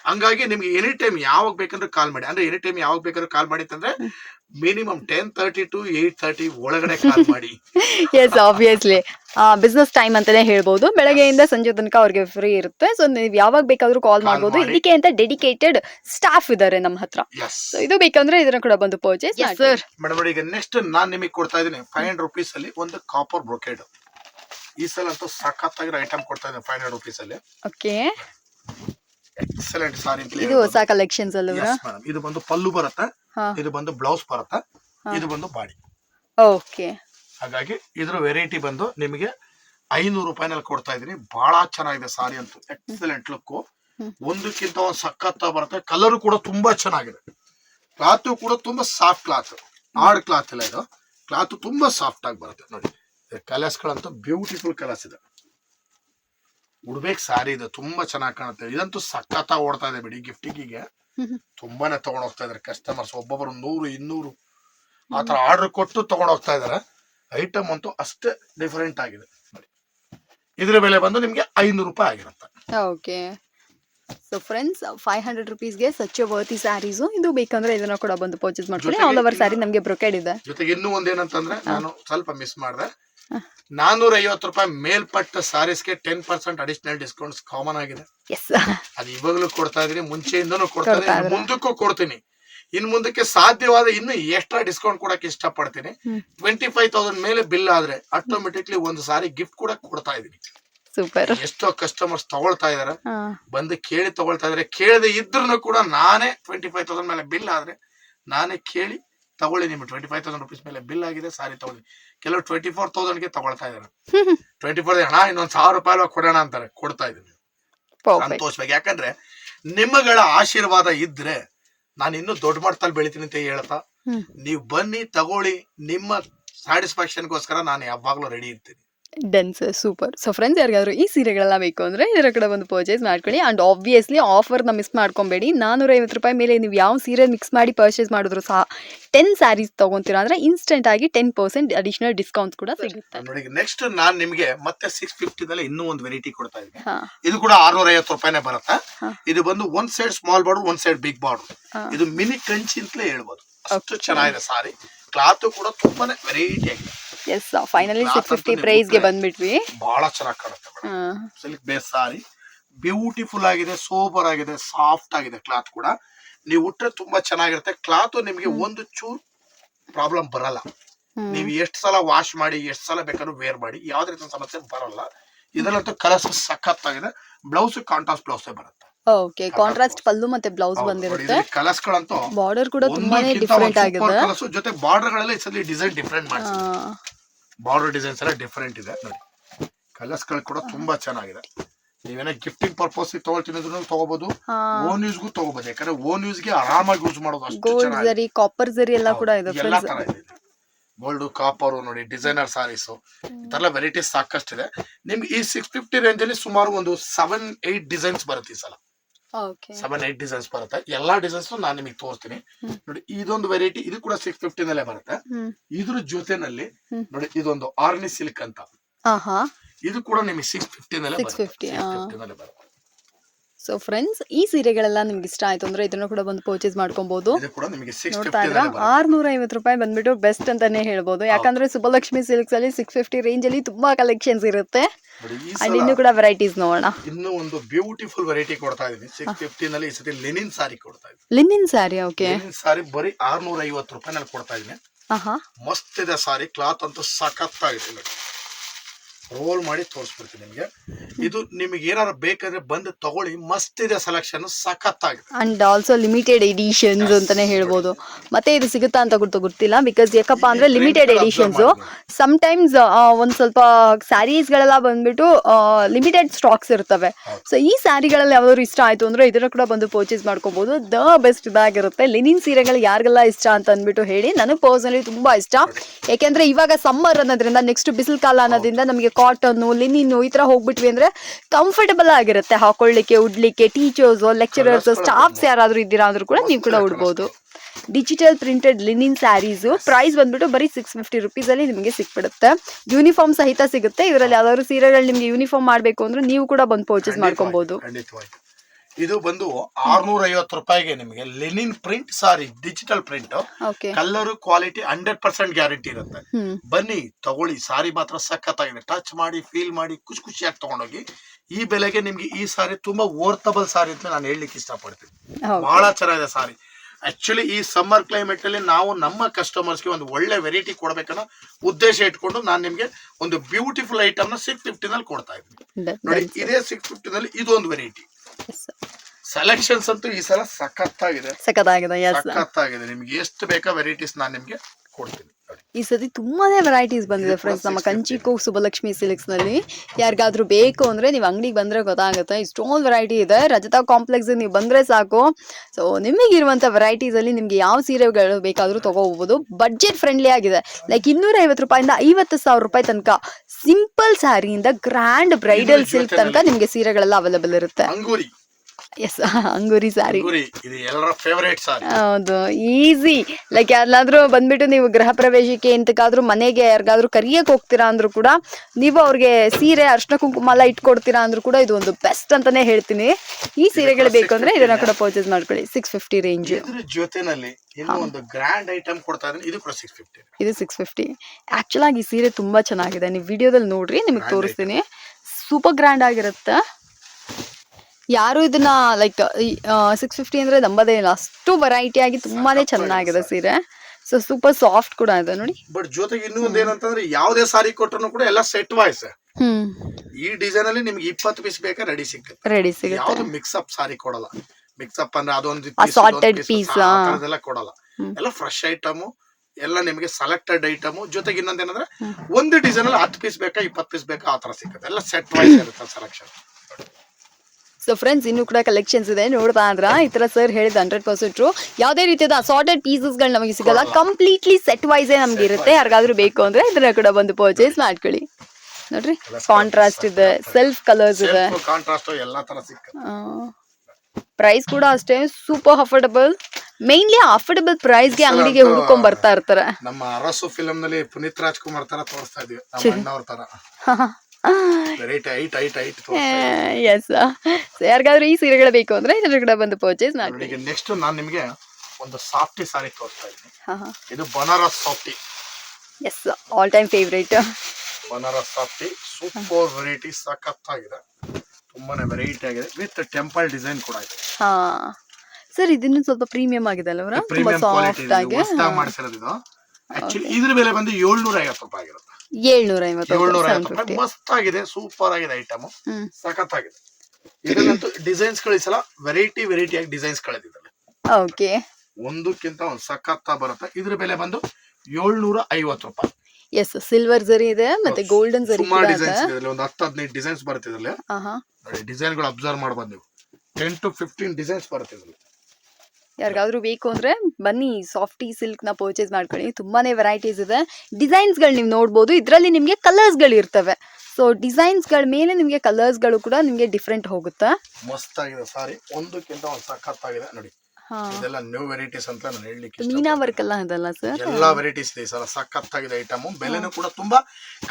ಹಂಗಾಗಿ ನಿಮ್ಗೆ ಎನಿ ಟೈಮ್ ಯಾವಾಗ ಬೇಕಂದ್ರೆ ಕಾಲ್ ಮಾಡಿ. ಅಂದ್ರೆ ಎನಿ ಟೈಮ್ ಯಾವಾಗ ಬೇಕಾದ್ರೂ ಕಾಲ್ ಮಾಡಿ ಅಂತಂದ್ರೆ minimum ten thirty to eight thirty ಒಳಗಡೆ ಕಾಲ್ ಮಾಡಿ. ಎಸ್ ಆಬ್ವಿಯಸ್ಲಿ ಬಿಸ್ನೆಸ್ ಟೈಮ್ ಅಂತಾನೆ ಹೇಳ್ಬೋದು. ಬೆಳಗ್ಗೆಯಿಂದ ಸಂಜೆ ತನಕ ಅವ್ರಿಗೆ ಫ್ರೀ ಇರುತ್ತೆ. ಸೊ ನೀವು ಯಾವಾಗ ಬೇಕಾದ್ರೂ ಕಾಲ್ ಮಾಡಬಹುದು ಮಾಡ್ಬೋದು. ಇದಕ್ಕೆ ಅಂತ ಡೆಡಿಕೇಟೆಡ್ ಸ್ಟಾಫ್ ಇದ್ದಾರೆ ನಮ್ಮ ಹತ್ರ. ಸೊ ಇದು ಬೇಕಂದ್ರೆ ಇದನ್ನ ಕೂಡ ಬಂದು ಪರ್ಚೇಸ್ ಸರ್ ಮೇಡಮ್ ಈಗ ನೆಕ್ಸ್ಟ್ ನಾನ್ ನಿಮಗೆ ಕೊಡ್ತಾ ಇದ್ದೀನಿ. ಫೈವ್ ಹಂಡ್ರೆಡ್ ರುಪೀಸ್ ಅಲ್ಲಿ ಒಂದು ಕಾಪರ್ ಬ್ರೊಕೇಡ್ ಈ ಸಲ ಅಂತೂ ಸಖತ್ತಾಗಿರೋ ಐಟಮ್ ಕೊಡ್ತಾ ಇದ್ದೀನಿ ಫೈವ್ ಹಂಡ್ರೆಡ್ ರುಪೀಸ್ ಅಲ್ಲಿ. ಓಕೆ ಎಕ್ಸಲೆಂಟ್ ಸಾರಿ ಇದು ಹೊಸ ಕಲೆಕ್ಷನ್ಸ್ ಅಲ್ವಾ? ಇದು ಬಂದು ಪಲ್ಲು ಬರುತ್ತೆ ಇದು ಬಂದು ಬ್ಲೌಸ್ ಬರುತ್ತೆ ಇದು ಬಂದು ಬಾಡಿ. ಓಕೆ ಹಾಗಾಗಿ ಇದ್ರ ವೆರೈಟಿ ಬಂದು ನಿಮಗೆ ಐನೂರು ರೂಪಾಯಿನಲ್ಲಿ ಕೊಡ್ತಾ ಇದೀನಿ ಬಹಳ ಚೆನ್ನಾಗಿದೆ ಸಾರಿ ಅಂತೂ. ಎಕ್ಸಲೆಂಟ್ ಲುಕ್ ಒಂದಕ್ಕಿಂತ ಒಂದು ಸಖತ್ತ ಬರುತ್ತೆ. ಕಲರ್ ಕೂಡ ತುಂಬಾ ಚೆನ್ನಾಗಿದೆ. ಕ್ಲಾತ್ ಕೂಡ ತುಂಬಾ ಸಾಫ್ಟ್ ಕ್ಲಾತ್ ಹಾರ್ಡ್ ಕ್ಲಾತ್ ಇಲ್ಲ ಇದು. ಕ್ಲಾತ್ ತುಂಬಾ ಸಾಫ್ಟ್ ಆಗಿ ಬರುತ್ತೆ. ನೋಡಿ ಕಲರ್ಸ್ ಗಳಂತೂ ಬ್ಯೂಟಿಫುಲ್ ಕಲರ್ಸ್ ಇದೆ. ಉಡ್ಬೇಕು ಸಾರಿ ಇದು ತುಂಬಾ ಚೆನ್ನಾಗಿ ಕಾಣುತ್ತೆ. ಇದಂತೂ ಸಖತ್ತ ಓಡ್ತಾ ಇದೆ ಬಿಡಿ ಗಿಫ್ಟಿಗೆ ತುಂಬಾನೇ ತಗೊಂಡ್ ಹೋಗ್ತಾ ಇದಾರೆ ಕಸ್ಟಮರ್ಸ್ ಒಬ್ಬೊಬ್ಬರು ನೂರು ಇನ್ನೂರು ಆತರ ಆರ್ಡರ್ ಕೊಟ್ಟು ತಗೊಂಡ್ ಹೋಗ್ತಾ ಇದಾರೆ. ಐಟಮ್ ಅಂತೂ ಅಷ್ಟೇ ಡಿಫರೆಂಟ್ ಆಗಿದೆ. ಇದ್ರ ಬೆಲೆ ಬಂದು ನಿಮ್ಗೆ ಐನೂರು ರೂಪಾಯಿ ಆಗಿರುತ್ತೆ. Okay. So friends five hundred ರುಪೀಸ್ಗೆ such worthy saris ಇದು ಬೇಕಂದ್ರೆ ಇದನ್ನ ಕೂಡ ಬಂದು ಪರ್ಚೇಸ್ ಮಾಡ್ಕೊಳ್ಳಿ. ಆಲ್ ಓವರ್ ಸ್ಯಾರಿ ನಮಗೆ ಬ್ರೊಕೆಡ್ ಇದೆ. ಜೊತೆಗೆ ಇನ್ನೂ ಒಂದೇನಂತಂದ್ರೆ ನಾನು ಸ್ವಲ್ಪ ಮಿಸ್ ಮಾಡಿದೆ. ನಾನೂರ ಐವತ್ತು ರೂಪಾಯಿ ಮೇಲ್ಪಟ್ಟ ಸಾರೀಸ್ಗೆ ten percent additional discounts common ಆಗಿದೆ. ಅದು ಇವಾಗಲೂ ಕೊಡ್ತಾ ಇದೀನಿ ಮುಂಚೆಯಿಂದನೂ ಕೊಡ್ತಾ ಇದೀನಿ ಮುಂದಕ್ಕೂ ಕೊಡ್ತೀನಿ. ಇನ್ ಮುಂದಕ್ಕೆ ಸಾಧ್ಯವಾದ ಇನ್ನು ಎಕ್ಸ್ಟ್ರಾ ಡಿಸ್ಕೌಂಟ್ ಕೊಡಕ್ಕೆ ಇಷ್ಟಪಡ್ತೀನಿ. ಟ್ವೆಂಟಿ ಫೈವ್ ತೌಸಂಡ್ ಮೇಲೆ ಬಿಲ್ ಆದ್ರೆ ಆಟೋಮೆಟಿಕ್ಲಿ ಒಂದು ಸಾರಿ ಗಿಫ್ಟ್ ಕೂಡ ಕೊಡ್ತಾ ಇದೀನಿ ಎಷ್ಟೋ ಕಸ್ಟಮರ್ಸ್ ತಗೊಳ್ತಾ ಇದಾರೆ ಬಂದು ಕೇಳಿ ತಗೊಳ್ತಾ ಇದಾರೆ ಕೇಳದೆ ಇದ್ರೂ ಕೂಡ ನಾನೇ ಟ್ವೆಂಟಿ ಫೈವ್ ತೌಸಂಡ್ ಮೇಲೆ ಬಿಲ್ ಆದ್ರೆ ನಾನೇ ಕೇಳಿ ತಗೊಳ್ಳಿ ನಿಮ್ಗೆ ಟ್ವೆಂಟಿ ಫೈವ್ ತೌಸಂಡ್ ರುಪೀಸ್ ಮೇಲೆ ಬಿಲ್ ಆಗಿದೆ ಸಾರಿ ತಗೊಳ್ಳಿ. ಕೆಲವು ಟ್ವೆಂಟಿ ಫೋರ್ಗೆ ತಗೊಳ್ತಾ ಇದ್ದಾರೆ. ಟ್ವೆಂಟಿ ಫೋರ್ ಹಣ ಇನ್ನೊಂದು ಸಾವಿರ ರೂಪಾಯಿ ಕೊಡೋಣ ಅಂತಾರೆ ಕೊಡ್ತಾ ಇದ್ದೀನಿ. ಸಂತೋಷವಾಗಿ. ಯಾಕಂದ್ರೆ ನಿಮ್ಮಗಳ ಆಶೀರ್ವಾದ ಇದ್ರೆ ನಾನು ಇನ್ನೂ ದೊಡ್ಡ ಮಟ್ಟದಲ್ಲಿ ಬೆಳಿತೀನಿ ಅಂತ ಹೇಳ್ತಾ. ನೀವು ಬನ್ನಿ ತಗೊಳ್ಳಿ ನಿಮ್ಮ ಸ್ಯಾಟಿಸ್ಫ್ಯಾಕ್ಷನ್ಗೋಸ್ಕರ ನಾನು ಯಾವಾಗ್ಲೂ ರೆಡಿ ಇರ್ತೀನಿ. Done sir super so friends ಯಾರಿಗಾದ್ರು ಈ ಸೀರೆಗಳೆಲ್ಲ ಬೇಕು ಅಂದರೆ ಇದರ ಕಡೆ ಒಂದು ಪರ್ಚೇಸ್ ಮಾಡ್ಕೊಳ್ಳಿ. ಆ್ಯಂಡ್ ಆಬ್ವಿಯಸ್ಲಿ ಆಫರ್ನ ಮಿಸ್ ಮಾಡ್ಕೊಬೇಡಿ. ನಾನ್ನೂರೈವತ್ತು ರೂಪಾಯಿ ಮೇಲೆ ನೀವು ಯಾವ ಸೀರೆ ಮಿಕ್ಸ್ ಮಾಡಿ ಪರ್ಚೇಸ್ ಮಾಡಿದ್ರು ಸಹ ಟೆನ್ ಸ್ಯಾರೀಸ್ ತೊಗೊತೀರಾ ಅಂದರೆ ಇನ್ಸ್ಟೆಂಟ್ ಆಗಿ ಟೆನ್ ಪರ್ಸೆಂಟ್ ಅಡಿಷನಲ್ ಡಿಸ್ಕೌಂಟ್ ಕೂಡ ಸಿಗುತ್ತೆ. ನೋಡಿ ನೆಕ್ಸ್ಟ್ ನಾನು ನಿಮಗೆ ಮತ್ತೆ ಸಿಕ್ಸ್ ಫಿಫ್ಟಿದಲ್ಲಿ ಇನ್ನೂ ಒಂದು ವೆರೈಟಿ ಕೊಡ್ತಾ ಇದ್ದೀನಿ. ಇದು ಕೂಡ ಆರ್ನೂರ ಐವತ್ತು ರೂಪಾಯಿನೇ ಬರುತ್ತೆ. ಇದು ಬಂದು ಒಂದ್ ಸೈಡ್ ಸ್ಮಾಲ್ ಬಾರ್ಡರ್ ಒಂದ್ ಸೈಡ್ ಬಿಗ್ ಬಾರ್ಡರ್. ಇದು ಮಿನಿ ಕಂಚಿ ಅಂತಲೇ ಹೇಳ್ಬೋದು. ಅಷ್ಟು ಚೆನ್ನಾಗಿದೆ ಸಾರಿ. ಕ್ಲಾತ್ ಕೂಡ ತುಂಬಾನೇ ವೆರೈಟಿ ಆಗಿದೆ. ಎಸ್ ಫೈನಲಿ ಸಿಕ್ಸ್ ಫಿಫ್ಟಿ ಪ್ರೈಸ್ಗೆ ಬಂದ್ಬಿಟ್ವಿ. ಬಹಳ ಚೆನ್ನಾಗಿ ಕಾಣುತ್ತೆ madam. Silk base sari beautiful ಆಗಿದೆ ಸೂಪರ್ ಆಗಿದೆ ಸಾಫ್ಟ್ ಆಗಿದೆ ಕ್ಲಾತ್ ಕೂಡ. ನೀವು ಉಟ್ರೆ ತುಂಬಾ ಚೆನ್ನಾಗಿರುತ್ತೆ. ಕ್ಲಾತ್ ನಿಮ್ಗೆ ಒಂದು ಚೂರ್ ಪ್ರಾಬ್ಲಮ್ ಬರಲ್ಲ. ನೀವು ಎಷ್ಟು ಸಲ ವಾಶ್ ಮಾಡಿ ಎಷ್ಟು ಸಲ ಬೇಕಾದ್ರೂ ವೇರ್ ಮಾಡಿ ಯಾವ್ದೇ ರೀತಿ ಸಮಸ್ಯೆ ಬರಲ್ಲ. ಇದರಲ್ಲಂತೂ ಕಲರ್ಸ್ ಸಖತ್ತಾಗಿದೆ. ಬ್ಲೌಸ್ ಕಾಂಟ್ರಾಸ್ಟ್ ಬ್ಲೌಸ್ ಬರುತ್ತೆ. ಓಕೆ ಕಾಂಟ್ರಾಸ್ಟ್ ಪಲ್ಲು ಮತ್ತೆ ಬ್ಲೌಸ್ ಬಂದಿರುತ್ತೆ. ಕಲರ್ಸ್ ಗಳಂತೂ ಬಾರ್ಡರ್ ಕೂಡ ತುಂಬಾನೇ ಡಿಫರೆಂಟ್ ಆಗಿದೆ. ಕಲರ್ಸ್ ಜೊತೆ ಬಾರ್ಡರ್ಗಳಲ್ಲಿ ಡಿಸೈನ್ ಡಿಫರೆಂಟ್ ಮಾಡಿ ಆ, ಬಾರ್ಡರ್ ಡಿಸೈನ್ಸ್ ಎಲ್ಲ ಡಿಫ್ರೆಂಟ್ ಇದೆ. ನೋಡಿ ಕಲರ್ಸ್ಗಳು ಕೂಡ ತುಂಬಾ ಚೆನ್ನಾಗಿದೆ. ನೀವೇನ ಗಿಫ್ಟಿಂಗ್ ಪರ್ಪಸ್ ತಗೊಳ್ತೀನಿ ತಗೋಬಹುದು ಓನ್ ಯೂಸ್ಗೂ ತಗೋಬಹುದು ಯಾಕಂದ್ರೆ ಓನ್ ಯೂಸ್ಗೆ ಆರಾಮಾಗಿ ಯೂಸ್ ಮಾಡೋದು ಅಷ್ಟು ಗೋಲ್ಡ್ ಚೆನ್ನಾಗಿದೆ. ಜರಿ ಕಾಪರ್ ಜರಿ ಎಲ್ಲ ಕೂಡ ಇದೆ ಎಲ್ಲ ಫ್ರೆಂಡ್ಸ್ ತರ ಇದೆ. ಗೋಲ್ಡ್ ಕಾಪರ್ ನೋಡಿ ಡಿಸೈನರ್ ಸಾರೀಸ್ ಈ ತರ ಸಾಕಷ್ಟು ಸಾಕಷ್ಟಿದೆ. ನಿಮ್ಗೆ ಈ ಸಿಕ್ಸ್ ಫಿಫ್ಟಿ ರೇಂಜ್ ಅಲ್ಲಿ ಸುಮಾರು ಒಂದು ಸೆವೆನ್ ಏಟ್ ಡಿಸೈನ್ಸ್ ಬರುತ್ತೆ ಈ ಸಲ. ಸೆವೆನ್ ಏಟ್ ಡಿಸೈನ್ಸ್ ಬರುತ್ತೆ. ಎಲ್ಲಾ ಡಿಸೈನ್ಸ್ ನಾನು ನಿಮಗೆ ತೋರಿಸ್ತೀನಿ. ನೋಡಿ ಇದೊಂದು ವೆರೈಟಿ ಇದು ಕೂಡ ಸಿಕ್ಸ್ ಫಿಫ್ಟಿ ನಲ್ಲೇ ಬರುತ್ತೆ. ಇದ್ರ ಜೊತೆನಲ್ಲಿ. ನೋಡಿ ಇದೊಂದು ಆರ್ನಿ ಸಿಲ್ಕ್ ಅಂತ. ಇದು ಕೂಡ ನಿಮಗೆ ಸಿಕ್ಸ್ ಫಿಫ್ಟಿ ನಲ್ಲೇ 650, ಬರುತ್ತೆ ಆ. 650 ನಲ್ಲೇ ಬರುತ್ತೆ ಸೊ ಫ್ರೆಂಡ್ಸ್ ಈ ಸೀರೆಗಳೆಲ್ಲ ನಿಮ್ಗೆ ಇಷ್ಟ ಆಯ್ತು ಅಂದ್ರೆ ಇದನ್ನು ಕೂಡ ಬಂದು ಪರ್ಚೇಸ್ ಮಾಡ್ಕೊಬಹುದು ನೋಡ್ತಾ ಇದ್ರ ಆರ್ನೂರ ಐವತ್ತು ರೂಪಾಯಿ ಬಂದ್ಬಿಟ್ಟು ಬೆಸ್ಟ್ ಅಂತಾನೆ ಹೇಳ್ಬೋದು. ಯಾಕಂದ್ರೆ ಸುಬ್ಬಲಕ್ಷ್ಮಿ ಸಿಲ್ಕ್ಸ್ ಅಲ್ಲಿ ಸಿಕ್ಸ್ ಫಿಫ್ಟಿ ರೇಂಜ್ ಅಲ್ಲಿ ತುಂಬಾ ಕಲೆಕ್ಷನ್ಸ್ ಇರುತ್ತೆ. ಅಂಡ್ ಇನ್ನು ಕೂಡ ವೆರೈಟೀಸ್ ನೋಡೋಣ. ಇನ್ನು ಒಂದು ಬ್ಯೂಟಿಫುಲ್ ವೆರೈಟಿ ಕೊಡ್ತಾ ಇದೀನಿ. ಸಿಕ್ಸ್ ಫಿಫ್ಟಿ ನಲ್ಲಿ ಈ ಸತಿ ಲಿನಿನ್ ಸಾರಿ ಕೊಡ್ತಾ ಇದೀನಿ. Linen sari okay linen sari ಬರೀ ಆರ್ನೂರ ಐವತ್ತು ರೂಪಾಯಿನಲ್ಲಿ ಕೊಡ್ತಾ ಇದೀನಿ. ಮಸ್ತ್ ಇದೆ ಸಾರಿ ಕ್ಲಾತ್ ಅಂತೂ ಸಖತ್ತಾಗಿದೆ ರೋಲ್ ಮಾಡಿ ತೋರಿಸ್ಬಿಡ್ತೀನಿ ನಿಮಗೆ. ಇದು ನಿಮಗೆ ಏನಾದ್ರು ಬೇಕಂದ್ರೆ ಬಂದು ತಗೊಳ್ಳಿ. ಮಸ್ತ್ ಇದೆ ಸೆಲೆಕ್ಷನ್ ಸಖತ್ತಾಗಿದೆ. ಅಂಡ್ ಆಲ್ಸೋ ಲಿಮಿಟೆಡ್ ಎಡಿಷನ್ಸ್ ಅಂತಾನೆ ಹೇಳ್ಬೋದು. ಮತ್ತೆ ಇದು ಸಿಗುತ್ತಾ ಅಂತ ಗೊತ್ತು ಗೊತ್ತಿಲ್ಲ. ಬಿಕಾಸ್ ಯಾಕಪ್ಪ ಅಂದ್ರೆ ಲಿಮಿಟೆಡ್ ಎಡಿಷನ್ಸ್ ಸಮ್ ಟೈಮ್ಸ್ ಒಂದು ಸ್ವಲ್ಪ ಸ್ಯಾರೀಸ್ ಗಳೆಲ್ಲ ಬಂದ್ಬಿಟ್ಟು ಲಿಮಿಟೆಡ್ ಸ್ಟಾಕ್ಸ್ ಇರ್ತವೆ. ಸೊ ಈ ಸ್ಯಾರಿಗಳಲ್ಲಿ ಯಾವ್ದಾದ್ರು ಇಷ್ಟ ಆಯ್ತು ಅಂದ್ರೆ ಇದರ ಕೂಡ ಬಂದು ಪರ್ಚೇಸ್ ಮಾಡ್ಕೋಬಹುದು ದ ಬೆಸ್ಟ್ ಇದಾಗಿರುತ್ತೆ ಲಿನಿನ್ ಸೀರೆಗಳು ಯಾರಿಗೆಲ್ಲ ಇಷ್ಟ ಅಂತ ಅಂದ್ಬಿಟ್ಟು ಹೇಳಿ. ನನಗೆ ಪರ್ಸನಲಿ ತುಂಬಾ ಇಷ್ಟ. ಯಾಕೆಂದ್ರೆ ಇವಾಗ ಸಮ್ಮರ್ ಅನ್ನೋದ್ರಿಂದ ನೆಕ್ಸ್ಟ್ ಬಿಸಿಲು ಕಾಲ ಅನ್ನೋದ್ರಿಂದ ನಮಗೆ ಕಾಟನ್ ಲಿನಿನ್ ಈ ತರ ಹೋಗ್ಬಿಟ್ವಿ ಅಂದ್ರೆ ಕಂಫರ್ಟಬಲ್ ಆಗಿರುತ್ತೆ ಹಾಕೊಳ್ಳಿಕ್ಕೆ ಉಡ್ಲಿಕ್ಕೆ ಟೀಚರ್ಸ್ ಲೆಕ್ಚರರ್ಸ್ ಸ್ಟಾಫ್ಸ್ ಯಾರಾದರೂ ಇದ್ದೀರಾ ಅಂದ್ರೂ ಕೂಡ ನೀವು ಕೂಡ ಉಡ್ಬೋದು. Digital printed linen saris price ಬಂದ್ಬಿಟ್ಟು ಬರೀ ಸಿಕ್ಸ್ ಫಿಫ್ಟಿ ರುಪೀಸ್ ಅಲ್ಲಿ ನಿಮಗೆ ಸಿಕ್ಬಿಡುತ್ತೆ. ಯೂನಿಫಾರ್ಮ್ ಸಹಿತ ಸಿಗುತ್ತೆ. ಇದರಲ್ಲಿ ಯಾವ್ದಾದ್ರು ಸೀರೆಗಳು ನಿಮಗೆ ಯೂನಿಫಾರ್ಮ್ ಮಾಡಬೇಕು ಅಂದ್ರೆ ನೀವು ಕೂಡ ಬಂದು ಪರ್ಚೇಸ್ ಮಾಡ್ಕೊಬಹುದು ಇದು ಬಂದು ಆರ್ನೂರ ಐವತ್ತು ರೂಪಾಯಿಗೆ ನಿಮಗೆ linen print sari digital print colour quality hundred percent guarantee ಇರುತ್ತೆ. ಬನ್ನಿ ತಗೊಳ್ಳಿ. ಸಾರಿ ಮಾತ್ರ ಸಖತ್ತಾಗಿದೆ. ಟಚ್ ಮಾಡಿ ಫೀಲ್ ಮಾಡಿ ಖುಷಿ ಖುಷಿಯಾಗಿ ತಗೊಂಡೋಗಿ. ಈ ಬೆಲೆಗೆ ನಿಮ್ಗೆ ಈ ಸಾರಿ ತುಂಬಾ ಓರ್ತಬಲ್ ಸಾರಿ ಅಂತ ನಾನು ಹೇಳಲಿಕ್ಕೆ ಇಷ್ಟಪಡ್ತೀನಿ. ಬಹಳ ಚೆನ್ನಾಗಿದೆ ಸಾರಿ. ಆಕ್ಚುಲಿ ಈ ಸಮ್ಮರ್ ಕ್ಲೈಮೇಟ್ ಅಲ್ಲಿ ನಾವು ನಮ್ಮ ಕಸ್ಟಮರ್ಸ್ಗೆ ಒಂದು ಒಳ್ಳೆ ವೆರೈಟಿ ಕೊಡ್ಬೇಕನ್ನೋ ಉದ್ದೇಶ ಇಟ್ಕೊಂಡು ನಾನು ನಿಮ್ಗೆ ಒಂದು ಬ್ಯೂಟಿಫುಲ್ ಐಟಮ್ನ ಸಿಕ್ಸ್ ಫಿಫ್ಟಿನಲ್ಲಿ ಕೊಡ್ತಾ ಇದ್ದೀನಿ. ನೋಡಿ ಇದೇ ಸಿಕ್ಸ್ ಫಿಫ್ಟಿನಲ್ಲಿ ಇದೊಂದು ವೆರೈಟಿ ಸೆಲೆಕ್ಷನ್ಸ್ ಅಂತೂ ಈ ಸಲ ಸಖತ್ತಾಗಿದೆ. ಸಖತ್ತಾಗಿದೆ ಎಸ್ ಸಖತ್ತಾಗಿದೆ. ನಿಮ್ಗೆ ಎಷ್ಟು ಬೇಕಾ ವೆರೈಟೀಸ್ ನಾನು ನಿಮ್ಗೆ? ಕೊಡ್ತೀನಿ ಈ ಸತಿ ತುಂಬಾನೇ ವೆರೈಟೀಸ್ ಬಂದಿದೆ ಫ್ರೆಂಡ್ಸ್ ನಮ್ಮ 650. ಕಂಚಿಕೋ ಸುಬ್ಬಲಕ್ಷ್ಮಿ ಸಿಲ್ಕ್ಸ್ನಲ್ಲಿ. ಯಾರಿಗಾದ್ರೂ ಬೇಕು ಅಂದ್ರೆ ನೀವು ಅಂಗಡಿಗೆ ಬಂದ್ರೆ ಗೊತ್ತಾಗುತ್ತೆ. ಇಷ್ಟೊಂದು ವೆರೈಟಿ ಇದೆ. ರಜತಾ ಕಾಂಪ್ಲೆಕ್ಸ್ ನೀವು ಬಂದ್ರೆ ಸಾಕು. ಸೊ ನಿಮಗಿರುವಂತ ವೆರೈಟೀಸ್ ಅಲ್ಲಿ ನಿಮ್ಗೆ ಯಾವ ಸೀರೆಗಳು ಬೇಕಾದ್ರೂ ತಗೋಬಹುದು. ಬಡ್ಜೆಟ್ ಫ್ರೆಂಡ್ಲಿ ಆಗಿದೆ. ಲೈಕ್ ಇನ್ನೂರ ಐವತ್ತು ರೂಪಾಯಿಂದ ಐವತ್ತು ಸಾವಿರ ರೂಪಾಯಿ ತನಕ ಸಿಂಪಲ್ ಸ್ಯಾರಿಯಿಂದ ಗ್ರ್ಯಾಂಡ್ ಬ್ರೈಡಲ್ ಸಿಲ್ಕ್ ತನಕ ನಿಮ್ಗೆ ಸೀರೆಗಳೆಲ್ಲ ಅವೈಲೇಬಲ್ ಇರುತ್ತೆ. ಎಸ್ ಅಂಗೂರಿ ಸ್ಯಾರಿ ಅಂಗೂರಿ ಇದು ಎಲ್ಲರ ಫೇವರೇಟ್ ಸಾರಿ. ಹೌದು ಈಸಿ ಲೈಕ್ ಯಾರಾದ್ರೂ ಬಂದ್ಬಿಟ್ಟು ನೀವು ಗೃಹ ಪ್ರವೇಶಕ್ಕೆ ಎಂತಕ್ಕಾದ್ರೂ ಮನೆಗೆ ಯಾರಿಗಾದ್ರೂ ಕರಿಯಕ್ಕೆ ಹೋಗ್ತೀರಾ ಅಂದ್ರೂ ಕೂಡ ನೀವು ಅವ್ರಿಗೆ ಸೀರೆ ಅರ್ಶನ ಕುಂಕುಮ ಎಲ್ಲ ಇಟ್ಕೊಡ್ತೀರಾ ಅಂದ್ರೂ ಕೂಡ ಇದು ಒಂದು ಬೆಸ್ಟ್ ಅಂತಾನೆ ಹೇಳ್ತೀನಿ. ಈ ಸೀರೆಗಳು ಬೇಕು ಅಂದ್ರೆ ಇದನ್ನ ಕೂಡ ಪರ್ಚೇಸ್ ಮಾಡ್ಕೊಳ್ಳಿ. ಸಿಕ್ಸ್ ಫಿಫ್ಟಿ ರೇಂಜ್ ಇದ್ರ ಜೊತೆನಲ್ಲಿ ಇನ್ನೂ ಒಂದು ಗ್ರ್ಯಾಂಡ್ ಐಟಮ್ ಕೊಡ್ತಾ ಇದು ಕೂಡ ಸಿಕ್ಸ್ ಫಿಫ್ಟಿ ಇದು ಸಿಕ್ಸ್ ಫಿಫ್ಟಿ ಆಕ್ಚುಲ್ ಆಗಿ ಈ ಸೀರೆ ತುಂಬಾ ಚೆನ್ನಾಗಿದೆ. ನೀವು ವಿಡಿಯೋದಲ್ಲಿ ನೋಡ್ರಿ ನಿಮಗೆ ತೋರಿಸ್ತೀನಿ. ಸೂಪರ್ ಗ್ರ್ಯಾಂಡ್ ಆಗಿರುತ್ತೆ. ಯಾರು ಇದನ್ನ ಲೈಕ್ ಸಿಕ್ಸ್ ಫಿಫ್ಟಿ ಅಂದ್ರೆ ನಂಬದೇ ಇಲ್ಲ ಅಷ್ಟು ವೆರೈಟಿ ಆಗಿ ತುಂಬಾನೇ ಚೆನ್ನಾಗಿದೆ ಸೀರೆ. ಸೊ ಸೂಪರ್ ಸಾಫ್ಟ್ ಕೂಡ ಇದೆ ನೋಡಿ. ಬಟ್ ಜೊತೆಗೆ ಇನ್ನೂ ಒಂದು ಏನಂತಂದ್ರೆ ಯಾವುದೇ ಸಾರಿ ಕೊಟ್ಟರು ಕೂಡ ಎಲ್ಲ ಸೆಟ್ ವಾಯ್ಸ್ ಈ ಡಿಸೈನ್ ಅಲ್ಲಿ ನಿಮ್ಗೆ ಇಪ್ಪತ್ತು ಪೀಸ್ ಬೇಕಾ ರೆಡಿ ಸಿಗುತ್ತೆ. ರೆಡಿ ಸಿಗುತ್ತೆ. ಯಾವುದು ಮಿಕ್ಸ್ ಅಪ್ ಸಾರಿ ಕೊಡಲ್ಲ. ಮಿಕ್ಸ್ ಅಪ್ ಅಂದ್ರೆ ಅದೊಂದು ಸಾರ್ಟೆಡ್ ಪೀಸ್ ಅದೆಲ್ಲ ಕೊಡಲ್ಲ. ಎಲ್ಲ ಫ್ರೆಶ್ ಐಟಮ್ ಎಲ್ಲ ನಿಮಗೆ ಸೆಲೆಕ್ಟೆಡ್ ಐಟಮ್ ಜೊತೆಗೆ ಇನ್ನೊಂದೇನಂದ್ರೆ ಒಂದು ಡಿಸೈನ್ ಅಲ್ಲಿ ಹತ್ತು ಪೀಸ್ ಬೇಕಾ ಇಪ್ಪತ್ತು ಪೀಸ್ ಬೇಕಾ ಆ ತರ ಸಿಗುತ್ತೆ. ಎಲ್ಲ ಸೆಟ್ ವೈಸ್ ಇರುತ್ತೆ ಸೆಲೆಕ್ಷನ್ ಸೊ ಫ್ರೆಂಡ್ಸ್ ಇನ್ನೂ ಕೂಡ ಕಲೆಕ್ಷನ್ಸ್ ಇದೆ. ನೋಡ್ತಾ ಅಂದ್ರ ಈ ತರ ಸರ್ ಹೇಳಿದ ಹಂಡ್ರೆಡ್ ಪರ್ಸೆಂಟ್ ಯಾವುದೇ ರೀತಿಯಾದ ಅಸಾರ್ಟೆಡ್ ಪೀಸಸ್ಗಳು ನಮಗೆ ಸಿಗಲ್ಲ. ಕಂಪ್ಲೀಟ್ಲಿ ಸೆಟ್ ವೈಸ್ ನಮ್ಗೆ ಇರುತ್ತೆ. ಯಾರಿಗಾದ್ರೂ ಬೇಕು ಅಂದ್ರೆ ಇದನ್ನ ಕೂಡ ಬಂದು ಪರ್ಚೇಸ್ ಮಾಡ್ಕೊಳ್ಳಿ. ನೋಡ್ರಿ? ಕಾಂಟ್ರಾಸ್ಟ್ ಇದೆ. ಸೆಲ್ಫ್ ಕಲರ್ಸ್ ಇದೆ. ಪ್ರೈಸ್ ಕೂಡ ಅಷ್ಟೇ. ಸೂಪರ್ ಅಫೋರ್ಡಬಲ್ ಮೇನ್ಲಿ ಅಫೋರ್ಡಬಲ್ ಪ್ರೈಸ್ಗೆ ಅಂಗಡಿಗೆ ಹುಡ್ಕೊಂಡ್ ಬರ್ತಾ ಇರ್ತಾರೆ. ನಮ್ಮ ಅರಸು ಫಿಲಂ ನಲ್ಲಿ ಪುನೀತ್ ರಾಜ್ಕುಮಾರ್ ತರ ತೋರಿಸ್ತಾ ಇದೀವಿ. ಎಸ್ ಯಾರಿಗಾದ್ರೂ ಈ ಸೀರೆಗಳು ಬೇಕು ಅಂದ್ರೆ ಇದ್ರ ಕೂಡ ಬಂದು ಪರ್ಚೇಸ್ ಮಾಡಿ ಈಗ ನೆಕ್ಸ್ಟ್ ನಾನು ನಿಮಗೆ ಒಂದು ಸಾಫ್ಟಿ ಸಾರಿ ತೋರಿಸ್ತಾ ಇದ್ದೀನಿ. ಇದು Banaras softy yes all time favourite Banaras softy super variety ಸಖತ್ತಾಗಿದೆ. ತುಂಬಾನೇ ವೆರೈಟಿ ಆಗಿದೆ. ವಿತ್ ಟೆಂಪಲ್ ಡಿಸೈನ್ ಕೂಡ ಇದೆ. ಹಾ. ಸರ್ ಇದನ್ನು ಸ್ವಲ್ಪ ಪ್ರೀಮಿಯಂ ಆಗಿದೆ ಅಲ್ವರ ತುಂಬಾ ಪ್ರೀಮಿಯಂ ಕ್ವಾಲಿಟಿ ಮಾಡಿಸಿರೋದು ಇದು. ಆಕ್ಚುಲಿ ಇದ್ರ ಬೆಲೆ ಬಂದು ಏಳ್ನೂರ ಐವತ್ತು ರೂಪಾಯಿ ಆಗಿರುತ್ತೆ. ಏಳ್ನೂರ ಐವತ್ತು ಮಸ್ತ್ ಆಗಿದೆ ಸೂಪರ್ ಆಗಿದೆ ಐಟಮ್ ಸಖತ್ ಆಗಿದೆ ಇದನ್ನಂತೂ ಡಿಸೈನ್ಸ್ ಕಳಿಸಲ್ಲ ಸಲ ವೆರೈಟಿ ವೆರೈಟಿ ಆಗಿ ಡಿಸೈನ್ಸ್ ಕಳೆದಿದ್ದಾರೆ. ಓಕೆ ಒಂದಕ್ಕಿಂತ ಒಂದ್ ಸಖತ್ತ ಬರುತ್ತೆ. ಇದ್ರ ಬೆಲೆ ಬಂದು ಏಳ್ನೂರ ಐವತ್ತು ರೂಪಾಯಿ. ಎಸ್ ಸಿಲ್ವರ್ ಜರಿ ಇದೆ ಮತ್ತೆ ಗೋಲ್ಡನ್ ಜರಿ ಸುಮಾರು ಡಿಸೈನ್ಸ್ ಇದೆ. ಒಂದು ಹತ್ತು ಹದಿನೈದು ಡಿಸೈನ್ಸ್ ಬರುತ್ತೆ ಇದರಲ್ಲಿ ನೋಡಿ ಡಿಸೈನ್ಗಳು ಅಬ್ಸರ್ವ್ ಮಾಡ್ಬೋದು ನೀವು. ಟೆನ್ ಟು ಫಿಫ್ಟೀನ್ ಡಿಸೈನ್ಸ್ ಬರುತ್ತೆ ಇದ್ರಲ್ಲಿ ಯಾರಿಗಾದ್ರೂ ಬೇಕು ಅಂದ್ರೆ ಬನ್ನಿ ಸಾಫ್ಟಿ ಸಿಲ್ಕ್ನ ಪರ್ಚೇಸ್ ಮಾಡ್ಕೊಳ್ಳಿ. ತುಂಬಾನೇ ವೆರೈಟೀಸ್ ಇದೆ. ಡಿಸೈನ್ಸ್ಗಳು ನೀವು ನೋಡ್ಬೋದು. ಇದರಲ್ಲಿ ನಿಮಗೆ ಕಲರ್ಸ್ಗಳು ಇರ್ತವೆ. ಸೊ ಡಿಸೈನ್ಸ್ಗಳ ಮೇಲೆ ನಿಮಗೆ ಕಲರ್ಸ್ಗಳು ಕೂಡ ನಿಮಗೆ ಡಿಫ್ರೆಂಟ್ ಹೋಗುತ್ತೆ? ಮಸ್ತ್ ಆಗಿದೆ ಸಾರಿ ಒಂದಕ್ಕಿಂತ ಒಂದು ಸಖತ್ತಾಗಿದೆ. ನೋಡಿ. ಇದೆಲ್ಲ ನ್ಯೂ ವೆರೈಟೀಸ್ ಅಂತ ನಾನು ಹೇಳಲಿಕ್ಕೆ ಮೀನಾ ವರ್ಕ್ ಎಲ್ಲ ಇದಲ್ಲ ಸರ್ ಎಲ್ಲಾ ವೆರೈಟೀಸ್ ಇದೆ ಸರ್ ಸಲ ಸಖತ್ತಾಗಿದೆ ಐಟಮ್ ಬೆಲೆನೂ ಕೂಡ ತುಂಬಾ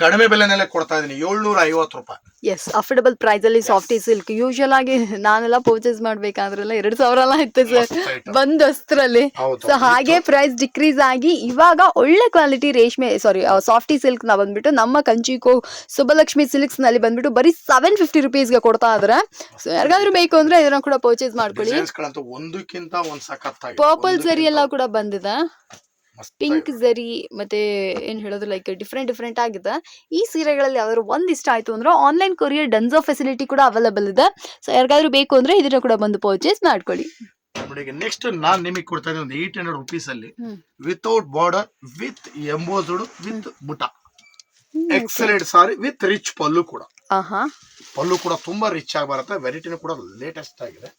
ಕಡಿಮೆ ಬೆಲೆನಲ್ಲೇ ಕೊಡ್ತಾ ಇದೀನಿ ಏಳ್ನೂರ ಐವತ್ತು ರೂಪಾಯಿ. ಎಸ್ ಅಫೋರ್ಡಬಲ್ ಪ್ರೈಸ್ ಅಲ್ಲಿ ಸಾಫ್ಟಿ ಸಿಲ್ಕ್ ಯೂಶುವಲ್ ಆಗಿ ನಾನೆಲ್ಲ ಪರ್ಚೇಸ್ ಮಾಡ್ಬೇಕಾದ್ರೆಲ್ಲ ಎರಡ್ ಸಾವಿರ ಎಲ್ಲ ಇತ್ತು ಸರ್ ಬಂದ ಹೌದು. ಸೊ ಹಾಗೆ ಪ್ರೈಸ್ ಡಿಕ್ರೀಸ್ ಆಗಿ ಇವಾಗ ಒಳ್ಳೆ ಕ್ವಾಲಿಟಿ ರೇಷ್ಮೆ ಸಾರಿ ಸಾಫ್ಟಿ ಸಿಲ್ಕ್ನ ಬಂದ್ಬಿಟ್ಟು ನಮ್ಮ ಕಂಚಿಕೋ ಸುಬ್ಬಲಕ್ಷ್ಮಿ ಸಿಲ್ಕ್ಸ್ನಲ್ಲಿ ಬಂದ್ಬಿಟ್ಟು ಬರೀ ಸೆವೆನ್ ಫಿಫ್ಟಿ ರುಪೀಸ್ಗೆ ಕೊಡ್ತಾ ಇದ್ರೆ ಸೊ ಯಾರಿಗಾದ್ರೂ ಬೇಕು ಅಂದ್ರೆ ಇದನ್ನ ಕೂಡ ಪರ್ಚೇಸ್ ಮಾಡ್ಕೊಳ್ಳಿ. ಒಂದಕ್ಕಿಂತ ಒಂದ್ ಪರ್ಪಲ್ ಜರಿ ಎಲ್ಲ ಕೂಡ ಬಂದಿದೆ. ಪಿಂಕ್ ಜರಿ ಮತ್ತೆ ಏನ್ ಹೇಳೋದು ಲೈಕ್ ಡಿಫ್ರೆಂಟ್ ಡಿಫ್ರೆಂಟ್ ಆಗಿದೆ. ಈ ಸೀರೆಗಳಲ್ಲಿ ಯಾವ್ದಾದ್ರು ಒಂದ್ ಇಷ್ಟ ಆಯ್ತು ಅಂದ್ರೆ ಆನ್ಲೈನ್ ಕೊರಿಯರ್ ಡನ್ಸೋ ಫೆಸಿಲಿಟಿ ಕೂಡ ಅವೈಲೇಬಲ್ ಇದೆ. ಸೊ ಯಾರಿಗಾದ್ರೂ ಬೇಕು ಅಂದ್ರೆ ಇದನ್ನ ಕೂಡ ಬಂದು ಪರ್ಚೇಸ್ ಮಾಡ್ಕೊಳ್ಳಿ. ನೋಡಿ ನೆಕ್ಸ್ಟ್ ನಾನ್ ನಿಮಗೆ ಕೊಡ್ತಾ ಇದ್ದೀನಿ ಒಂದು ಏಟ್ ಹಂಡ್ರೆಡ್ ರುಪೀಸ್ ಅಲ್ಲಿ. Without border with embossed with boot. Excellent sari with rich pallu ಕೂಡ. ಆಹಾ. ಪಲ್ಲು ಕೂಡ ತುಂಬಾ ರಿಚ್ ಆಗಿ ಬರುತ್ತೆ. ವೆರೈಟಿನೂ ಕೂಡ ಲೇಟೆಸ್ಟ್ ಆಗಿದೆ.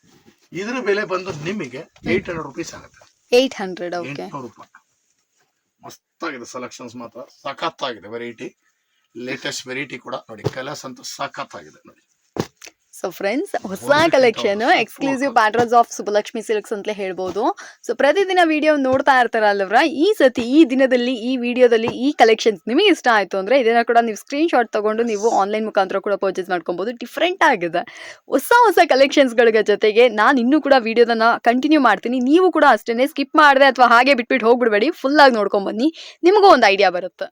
ಇದ್ರ ಬೆಲೆ ಬಂದು ನಿಮಗೆ ಏಟ್ ಹಂಡ್ರೆಡ್ ರುಪೀಸ್ ಆಗುತ್ತೆ. ಏಟ್ ಹಂಡ್ರೆಡ್ ಓಕೆ ಎಂಟ್ನೂರು ರೂಪಾಯಿ. ಮಸ್ತಾಗಿದೆ ಸೆಲೆಕ್ಷನ್ಸ್ ಮಾತ್ರ. ಸಖತ್ತಾಗಿದೆ ವೆರೈಟಿ ಲೇಟೆಸ್ಟ್ ವೆರೈಟಿ ಕೂಡ ನೋಡಿ. ಕಲರ್ಸ್ ಅಂತೂ ಸಖತ್ತಾಗಿದೆ ನೋಡಿ. ಸೊ ಫ್ರೆಂಡ್ಸ್ ಹೊಸ collection exclusive. Patterns of Subbalakshmi silks ಅಂತಲೇ ಹೇಳ್ಬೋದು. ಸೊ ಪ್ರತಿದಿನ ವಿಡಿಯೋ ನೋಡ್ತಾ ಇರ್ತಾರಲ್ವ್ರ ಈ ಸತಿ ಈ ದಿನದಲ್ಲಿ ಈ ವಿಡಿಯೋದಲ್ಲಿ ಈ ಕಲೆಕ್ಷನ್ಸ್ ನಿಮಗೆ ಇಷ್ಟ ಆಯ್ತು ಅಂದ್ರೆ ಇದನ್ನ ಕೂಡ ನೀವು ಸ್ಕ್ರೀನ್ ಶಾಟ್ ತಗೊಂಡು ನೀವು ಆನ್ಲೈನ್ ಮುಖಾಂತರ ಕೂಡ ಪರ್ಚೇಸ್ ಮಾಡ್ಕೊಬಹುದು ಡಿಫ್ರೆಂಟ್ ಆಗಿದೆ. ಹೊಸ ಹೊಸ ಕಲೆಕ್ಷನ್ಸ್ಗಳ ಜೊತೆಗೆ ನಾನು ಇನ್ನೂ ಕೂಡ ವಿಡಿಯೋದನ್ನ ಕಂಟಿನ್ಯೂ ಮಾಡ್ತೀನಿ. ನೀವು ಕೂಡ ಅಷ್ಟೇನೆ ಸ್ಕಿಪ್ ಮಾಡದೆ ಅಥವಾ ಹಾಗೆ ಬಿಟ್ಬಿಟ್ಟು ಹೋಗ್ಬಿಡ್ಬೇಡಿ. ಫುಲ್ ಆಗಿ ನೋಡ್ಕೊಂಡ್ ಬನ್ನಿ. ನಿಮಗೂ ಒಂದು ಐಡಿಯಾ ಬರುತ್ತೆ.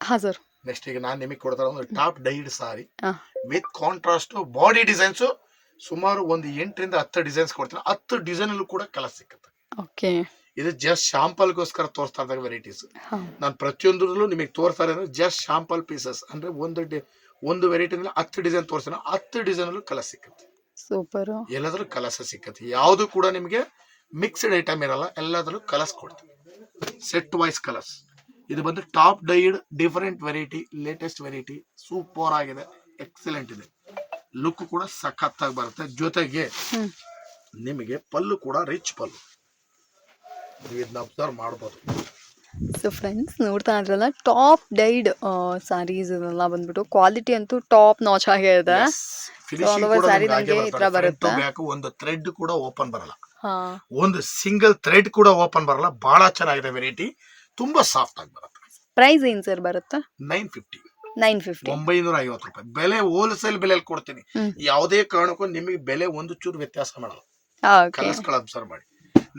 ಹಾ ಸರ್ ನೆಕ್ಸ್ಟ್ ಈಗ ನಾನು ನಿಮಗೆ ಕೊಡ್ತಾರೆ ಒಂದು top dyed sari. With contrast body designs ಸುಮಾರು ಒಂದು ಎಂಟರಿಂದ ಹತ್ತು ಡಿಸೈನ್ಸ್ ಕೊಡ್ತೀನಿ. ಹತ್ತು ಡಿಸೈನ್ ಅಲ್ಲೂ ಕೂಡ ಕಲರ್ ಸಿಕ್ಕುತ್ತೆ. ಓಕೆ ಇದು ಜಸ್ಟ್ ಶಾಂಪಲ್ಗೋಸ್ಕರ ತೋರಿಸ್ತಾ ಇದ್ದಾಗ ವೆರೈಟೀಸ್ ನಾನು ಪ್ರತಿಯೊಂದರಲ್ಲೂ ನಿಮಗೆ ತೋರಿಸ್ತಾ ಅಂದ್ರೆ ಜಸ್ಟ್ ಶಾಂಪಲ್ ಪೀಸಸ್ ಅಂದ್ರೆ ಒಂದು ಒಂದು ವೆರೈಟಿ ಹತ್ತು ಡಿಸೈನ್ ತೋರಿಸ್ತಾರೆ ಹತ್ತು ಡಿಸೈನ್ ಅಲ್ಲೂ ಕಲರ್ ಸಿಕ್ಕುತ್ತೆ. ಸೂಪರ್ ಎಲ್ಲಾದ್ರೂ ಕಲರ್ಸ್ ಸಿಕ್ಕತ್ತೆ. ಯಾವುದು ಕೂಡ ನಿಮಗೆ ಮಿಕ್ಸ್ಡ್ ಐಟಮ್ ಇರಲ್ಲ ಎಲ್ಲಾದ್ರೂ ಕಲರ್ಸ್ ಕೊಡ್ತೀವಿ ಸೆಟ್ ವೈಸ್ ಕಲರ್ಸ್. ಇದು ಬಂದು top dyed different variety latest variety super ಆಗಿದೆ ಎಕ್ಸಲೆಂಟ್ ಇದೆ. ಲುಕ್ ಕೂಡ ಸಖತ್ತಾಗಿ ಬರುತ್ತೆ. ಜೊತೆಗೆ ನಿಮಗೆ ಪಲ್ಲು ಕೂಡ ರಿಚ್ ಪಲ್ಲು. ನೀವು ಇದನ್ನ ಅಬ್ಸರ್ವ್ ಮಾಡ್ಬೋದು. ಸೊ ಫ್ರೆಂಡ್ಸ್ ನೋಡ್ತಾ ಇದ್ರಲ್ಲ ಟಾಪ್ ಡೈಡ್ ಸ್ಯಾರೀಸ್ ಇದೆಲ್ಲ ಬಂದ್ಬಿಟ್ಟು ಕ್ವಾಲಿಟಿ ಅಂತೂ ಟಾಪ್ ನಾಚ್ ಆಗೇ ಇದೆ. ಈ ಬರುತ್ತೆ. ಒಂದು ಥ್ರೆಡ್ ಕೂಡ ಓಪನ್ ಬರಲ್ಲ. ಒಂದು ಸಿಂಗಲ್ ಥ್ರೆಡ್ ಕೂಡ ಓಪನ್ ಬರಲ್ಲ. ಬಹಳ ಚೆನ್ನಾಗಿದೆ ವೆರೈಟಿ ತುಂಬಾ ಸಾಫ್ಟ್ ಆಗಿ ಬರುತ್ತೆ. ಪ್ರೈಸ್ ಏನ್ ಸರ್ ಬರುತ್ತೆ? Nine fifty. Nine fifty. ಒಂಬೈನೂರ ಐವತ್ತು ರೂಪಾಯಿ. ಬೆಲೆ ಹೋಲ್ಸೇಲ್ ಬೆಲೆಯಲ್ಲಿ ಕೊಡ್ತೀನಿ. ಯಾವುದೇ ಕಾರಣಕ್ಕೂ ನಿಮಗೆ ಬೆಲೆ ಒಂದು ಚೂರು ವ್ಯತ್ಯಾಸ ಮಾಡಲ್ಲ. ಓಕೆ ಕಲರ್ಸ್ಗಳು ಅಬ್ಸರ್ವ್ ಮಾಡಿ.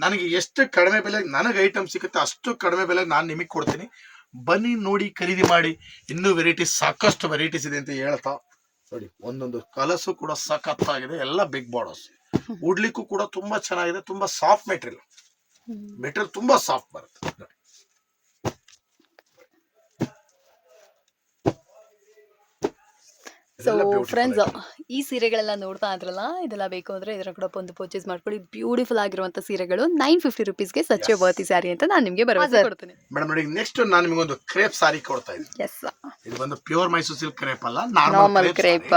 ನನಗೆ ಎಷ್ಟು ಕಡಿಮೆ ಬೆಲೆ ನನಗೆ ಐಟಮ್ ಸಿಗುತ್ತೆ ಅಷ್ಟು ಕಡಿಮೆ ಬೆಲೆ ನಾನು ನಿಮಗೆ ಕೊಡ್ತೀನಿ. ಬನ್ನಿ ನೋಡಿ ಖರೀದಿ ಮಾಡಿ. ಇನ್ನೂ ವೆರೈಟೀಸ್ ಸಾಕಷ್ಟು ವೆರೈಟೀಸ್ ಇದೆ ಅಂತ ಹೇಳ್ತಾ ನೋಡಿ ಒಂದೊಂದು ಕಲಸು ಕೂಡ ಸಖತ್ತಾಗಿದೆ. ಎಲ್ಲ ಬಿಗ್ ಬಾರ್ಡರ್ಸ್ ಉಡ್ಲಿಕ್ಕೂ ಕೂಡ ತುಂಬಾ ಚೆನ್ನಾಗಿದೆ ತುಂಬಾ ಸಾಫ್ಟ್ ಮೆಟೀರಿಯಲ್ ಮೆಟೀರಿಯಲ್ ತುಂಬಾ ಸಾಫ್ಟ್ ಬರುತ್ತೆ. ಸೊ ಫ್ರೆಂಡ್ಸ್ ಈ ಸೀರೆಗಳೆಲ್ಲ ನೋಡ್ತಾ ಇದ್ರಲ್ಲ ಇದೆಲ್ಲ ಬೇಕು ಅಂದ್ರೆ ಇದರ ಕೂಡ ಒಂದು ಪರ್ಚೇಸ್ ಮಾಡ್ಕೊಳ್ಳಿ. ಬ್ಯೂಟಿಫುಲ್ ಆಗಿರುವಂತ ಸೀರೆಗಳು ನೈನ್ ಫಿಫ್ಟಿ ರುಪೀಸ್ಗೆ ಸಚ್ಚೆ ಬರ್ತಿ ಸ್ಯಾರಿ ಅಂತ ನಾನು ನಿಮಗೆ ಭರವಸೆ ಕೊಡ್ತೀನಿ. ಮೇಡಮ್ ನೋಡಿ ನೆಕ್ಸ್ಟ್ ನಾನು ಒಂದು ಕ್ರೇಪ್ ಸಾರಿ ಕೊಡ್ತಾ ಇದ್ದೀನಿ. ಎಸ್ ಇದು ಬಂದು ಪ್ಯೂರ್ ಮೈಸೂರ್ ಸಿಲ್ಕ್ ಕ್ರೇಪ್ ಅಲ್ಲ ನಾರ್ಮಲ್ ಕ್ರೇಪ್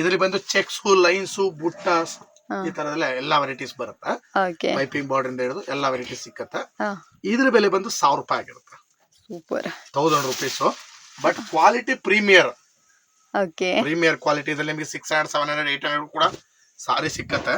ಇದರಲ್ಲಿ ಬಂದು ಚೆಕ್ಸ್ ಲೈನ್ಸ್ ಬುಟ್ಟಾಸ್ ಈ ತರದೆಲ್ಲ ಎಲ್ಲಾ ವೆರೈಟೀಸ್ ಬರುತ್ತೆ. ಓಕೆ ಪೈಪಿಂಗ್ ಬಾರ್ಡರ್ ಇಂದ ಹಿಡಿದು ಎಲ್ಲಾ ವೆರೈಟೀಸ್ ಸಿಕ್ಕತ್ತೆ. ಇದ್ರ ಬೆಲೆ ಬಂದು ಸಾವಿರ ರೂಪಾಯಿ ಆಗಿರುತ್ತೆ. Super thousand rupees but quality premier okay premier quality ಇದ್ರಲ್ಲಿ ನಿಮಗೆ six hundred seven hundred eight hundred ಕೂಡ ಸಾರಿ ಸಿಕ್ಕತ್ತೆ.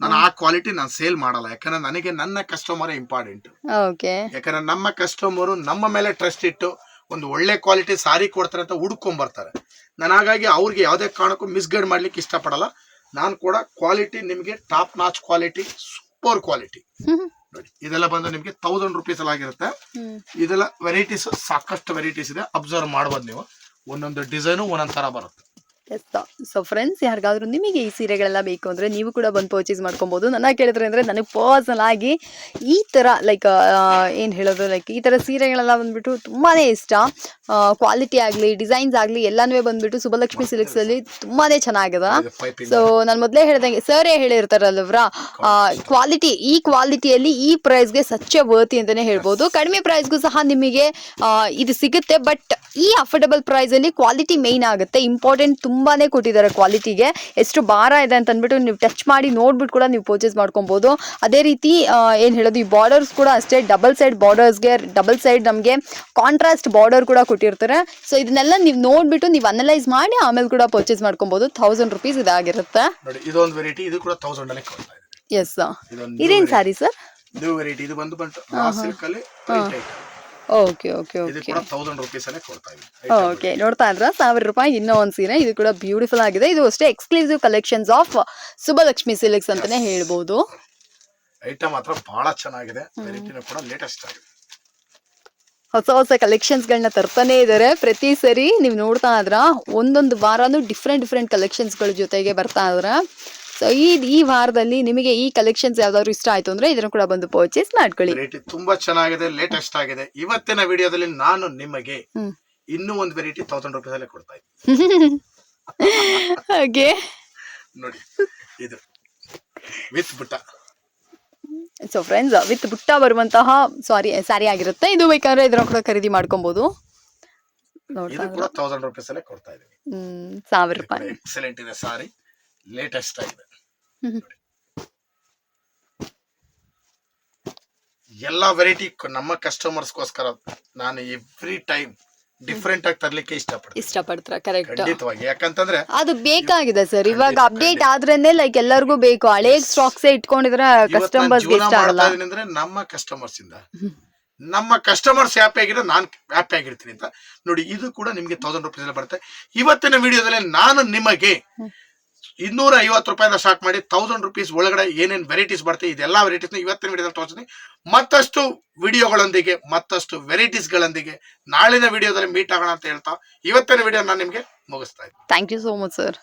ನಾನು ಆ ಕ್ವಾಲಿಟಿ ನಾನು ಸೇಲ್ ಮಾಡಲ್ಲ ಯಾಕಂದ್ರೆ ನನಗೆ ನನ್ನ ಕಸ್ಟಮರ್ ಇಂಪಾರ್ಟೆಂಟ್ ಓಕೆ ಯಾಕಂದ್ರೆ ನಮ್ಮ ಕಸ್ಟಮರು ನಮ್ಮ ಮೇಲೆ ಟ್ರಸ್ಟ್ ಇಟ್ಟು ಒಂದು ಒಳ್ಳೆ ಕ್ವಾಲಿಟಿ ಸಾರಿ ಕೊಡ್ತಾರೆ ಅಂತ ಹುಡ್ಕೊಂಡ್ ಬರ್ತಾರೆ ನಾನು ಹಾಗಾಗಿ ಅವ್ರಿಗೆ ಯಾವುದೇ ಕಾರಣಕ್ಕೂ ಮಿಸ್ಗೈಡ್ ಮಾಡ್ಲಿಕ್ಕೆ ಇಷ್ಟಪಡಲ್ಲ. ನಾನು ಕೂಡ ಕ್ವಾಲಿಟಿ ನಿಮಗೆ top notch quality super quality ಇದೆಲ್ಲ ಬಂದು ನಿಮಗೆ ತೌಸಂಡ್ ರುಪೀಸ್ ಆಗಿರುತ್ತೆ ಇದೆಲ್ಲ ವೆರೈಟೀಸ್ ಸಾಕಷ್ಟು ವೆರೈಟೀಸ್ ಇದೆ. ಅಬ್ಸರ್ವ್ ಮಾಡ್ಬೋದು ನೀವು. ಒಂದೊಂದು ಡಿಸೈನು ಒಂದೊಂದು ತರ ಬರುತ್ತೆ. ಸೊ ಫ್ರೆಂಡ್ಸ್ ಯಾರಿಗಾದ್ರೂ ನಿಮಗೆ ಈ ಸೀರೆಗಳೆಲ್ಲ ಬೇಕು ಅಂದರೆ ನೀವು ಕೂಡ ಬಂದು ಪರ್ಚೇಸ್ ಮಾಡ್ಕೊಬೋದು. ನನ್ನ ಕೇಳಿದ್ರೆ ಅಂದರೆ ನನಗೆ ಪರ್ಸನಲ್ ಆಗಿ ಈ ಥರ ಲೈಕ್ ಏನು ಹೇಳೋದು ಲೈಕ್ ಈ ಥರ ಸೀರೆಗಳೆಲ್ಲ ಬಂದುಬಿಟ್ಟು ತುಂಬಾ ಇಷ್ಟ. ಕ್ವಾಲಿಟಿ ಆಗಲಿ ಡಿಸೈನ್ಸ್ ಆಗಲಿ ಎಲ್ಲನೂ ಬಂದುಬಿಟ್ಟು ಸುಬ್ಬಲಕ್ಷ್ಮಿ ಸಿಲ್ಕ್ಸಲ್ಲಿ ತುಂಬಾ ಚೆನ್ನಾಗಿದೆ. ಸೊ ನಾನು ಮೊದಲೇ ಹೇಳ್ದಂಗೆ ಸರೇ ಹೇಳಿರ್ತಾರಲ್ವ್ರ ಕ್ವಾಲಿಟಿ ಈ ಕ್ವಾಲಿಟಿಯಲ್ಲಿ ಈ ಪ್ರೈಸ್ಗೆ ಸಚ್ಚೆ ವರ್ತಿ ಅಂತಲೇ ಹೇಳ್ಬೋದು. ಕಡಿಮೆ ಪ್ರೈಸ್ಗೂ ಸಹ ನಿಮಗೆ ಇದು ಸಿಗುತ್ತೆ. ಬಟ್ ಈ ಅಫೋರ್ಡಬಲ್ ಪ್ರೈಸಲ್ಲಿ ಕ್ವಾಲಿಟಿ ಮೇಯ್ನ್ ಆಗುತ್ತೆ. ಇಂಪಾರ್ಟೆಂಟ್ ತುಂಬಾನೇ ಕೊಟ್ಟಿದ್ದಾರೆ ಕ್ವಾಲಿಟಿಗೆ. ಎಷ್ಟು ಭಾರ ಇದೆ ಅಂತ ಅಂದ್ಬಿಟ್ಟು ನೀವು ಟಚ್ ಮಾಡಿ ನೋಡ್ಬಿಟ್ಟು ಕೂಡ ನೀವು ಪರ್ಚೇಸ್ ಮಾಡ್ಕೊಬೋದು. ಅದೇ ರೀತಿ ಏನು ಹೇಳೋದು ಈ ಬಾರ್ಡರ್ಸ್ ಕೂಡ ಅಷ್ಟೇ ಡಬಲ್ ಸೈಡ್ ಬಾರ್ಡರ್ಸ್ಗೆ ಡಬಲ್ ಸೈಡ್ ನಮಗೆ ಕಾಂಟ್ರಾಸ್ಟ್ ಬಾರ್ಡರ್ ಕೂಡ ಕೊಟ್ಟಿರ್ತಾರೆ. ಸೊ ಇದನ್ನೆಲ್ಲ ನೀವು ನೋಡ್ಬಿಟ್ಟು ನೀವು ಅನಲೈಸ್ ಮಾಡಿ ಆಮೇಲೆ ಕೂಡ ಪರ್ಚೇಸ್ ಮಾಡ್ಕೊಬೋದು. ಥೌಸಂಡ್ ರುಪೀಸ್ ಇದಾಗಿರುತ್ತೆ ನೋಡಿ ಇದೊಂದು ವೆರೈಟಿ ಇದು ಕೂಡ ತೌಸಂಡ್ ಅಲ್ಲಿ ಕೊಡ್ತಾ ಇದೆ. ಎಸ್ ಇದೇನು ಸಾರಿ ಸರ್ ನ್ಯೂ ವೆರೈಟಿ ಇದು ಬಂದು ಬಂತು. ರಾ ಓಕೆ ಓಕೆ ಇದು ಓಕೆ ಕೂಡ ತೌಸಂಡ್ ರುಪೀಸ್ ಅಲ್ಲೇ ಕೊಡ್ತಾ ಇದ್ದೀವಿ ಓಕೆ ನೋಡ್ತಾ ಇದ್ರ ಸಾವಿರ ರೂಪಾಯಿ ಇನ್ನೂ ಒಂದು ಸೀರೆ. ಇದು ಕೂಡ ಬ್ಯೂಟಿಫುಲ್ ಆಗಿದೆ. ಇದು ಅಷ್ಟೇ exclusive collections of Subbalakshmi silks ಅಂತಾನೆ ಹೇಳ್ಬೋದು. ಐಟಮ್ ಮಾತ್ರ ಬಹಳ ಚೆನ್ನಾಗಿದೆ. ವೆರೈಟಿನೂ ಕೂಡ ಲೇಟೆಸ್ಟ್ ಆಗಿದೆ. ಹೊಸ ಹೊಸ ಕಲೆಕ್ಷನ್ಸ್ ಗಳನ್ನ ತರ್ತಾನೆ ಇದಾರೆ. ಪ್ರತಿ ಸರಿ ನೀವು ನೋಡ್ತಾ ಇದ್ರ ಒಂದೊಂದು ವಾರನೂ ಡಿಫ್ರೆಂಟ್ ಡಿಫ್ರೆಂಟ್ ಕಲೆಕ್ಷನ್ಸ್ಗಳ ಜೊತೆಗೆ ಬರ್ತಾ ಇದ್ರ. ಸೊ ಈ ಈ ವಾರದಲ್ಲಿ ನಿಮಗೆ ಈ ಕಲೆಕ್ಷನ್ಸ್ ಯಾವ್ದಾದ್ರು ಇಷ್ಟ ಆಯ್ತು ಅಂದ್ರೆ ಇದನ್ನು ಕೂಡ ಬಂದು ಪರ್ಚೇಸ್ ಮಾಡ್ಕೊಳ್ಳಿ. ವೆರೈಟಿ ತುಂಬಾ ಚೆನ್ನಾಗಿದೆ ಲೇಟೆಸ್ಟ್ ಆಗಿದೆ. ಇವತ್ತಿನ ವಿಡಿಯೋದಲ್ಲಿ ನಾನು ನಿಮಗೆ ಇನ್ನೂ ಒಂದು ವೆರೈಟಿ ತೌಸಂಡ್ ರುಪೀಸ್ ಅಲ್ಲೇ ಕೊಡ್ತಾ ಇದ್ದೀನಿ. ಹಾಗೆ. ನೋಡಿ ಇದು. ವಿತ್ ಬುಟ್ಟ. ಸೊ ಫ್ರೆಂಡ್ಸ್ ವಿತ್ ಬುಟ್ಟ ಬರುವಂತಹ ಸಾರಿ ಸ್ಯಾರಿ ಆಗಿರುತ್ತೆ. ಇದು ಬೇಕಾದ್ರೆ ಇದನ್ನ ಕೂಡ ಖರೀದಿ ಮಾಡ್ಕೊಬಹುದು ಸಾವಿರ ರೂಪಾಯಿ. ಎಕ್ಸಲೆಂಟ್ ಇದೆ ಸಾರಿ. ಲೇಟೆಸ್ಟ್ ಆಗಿದೆ. ಎಲ್ಲಾ ವೆರೈಟಿ ನಮ್ಮ ಕಸ್ಟಮರ್ಸ್ಗೋಸ್ಕರ ನಾನು ಎವ್ರಿ ಟೈಮ್ ಡಿಫ್ರೆಂಟ್ ಆಗಿ ತರ್ಲಿಕ್ಕೆ ಇಷ್ಟಪಡ್ತೀನಿ. ಇಷ್ಟಪಡ್ತಾರ? ಕರೆಕ್ಟ್ ಖಂಡಿತವಾಗಿ. ಯಾಕಂತಂದ್ರೆ ಅದು ಬೇಕಾಗಿದೆ ಸರ್ ಇವಾಗ ಅಪ್ಡೇಟ್ ಆದ್ರೇನೆ ಲೈಕ್ ಎಲ್ಲರಿಗೂ ಬೇಕು. ಹಳೆ ಸ್ಟಾಕ್ಸ್ ಇಟ್ಕೊಂಡಿದ್ರೆ ಕಸ್ಟಮರ್ಸ್ ಇಷ್ಟ ಆಗಲ್ಲ. ಅಂದ್ರೆ ನಮ್ಮ ಕಸ್ಟಮರ್ಸ್ ಇಂದ. ನಮ್ಮ ಕಸ್ಟಮರ್ಸ್ ಹ್ಯಾಪಿ ಆಗಿದ್ರೆ ನಾನು ಹ್ಯಾಪಿ ಆಗಿರ್ತೀನಿ ಅಂತ. ನೋಡಿ ಇದು ಕೂಡ ನಿಮ್ಗೆ ತೌಸಂಡ್ ರುಪೀಸ್ ಬರುತ್ತೆ. ಇವತ್ತಿನ ವಿಡಿಯೋದಲ್ಲಿ ನಾನು ನಿಮಗೆ ಇನ್ನೂರ ಐವತ್ತು ರೂಪಾಯಿಂದ ಸ್ಟಾರ್ಟ್ ಮಾಡಿ ತೌಸಂಡ್ ರುಪೀಸ್ ಒಳಗಡೆ ಏನೇನು ವೆರೈಟೀಸ್ ಬರ್ತವೆ ಇದೆಲ್ಲ ವೆರೈಟೀಸ್ ಇವತ್ತಿನ ವಿಡಿಯೋದಲ್ಲಿ ತೋರಿಸ್ತೀನಿ. ಮತ್ತಷ್ಟು ವಿಡಿಯೋಗಳೊಂದಿಗೆ, ಮತ್ತಷ್ಟು ವೆರೈಟೀಸ್ ಗಳೊಂದಿಗೆ ನಾಳಿನ ವಿಡಿಯೋದಲ್ಲಿ ಮೀಟ್ ಆಗೋಣ ಅಂತ ಹೇಳ್ತಾ, ಇವತ್ತಿನ ವಿಡಿಯೋ ನಾನು ನಿಮಗೆ ಮುಗಿಸ್ತಾ ಇದ್ದೀನಿ. Thank you so much sir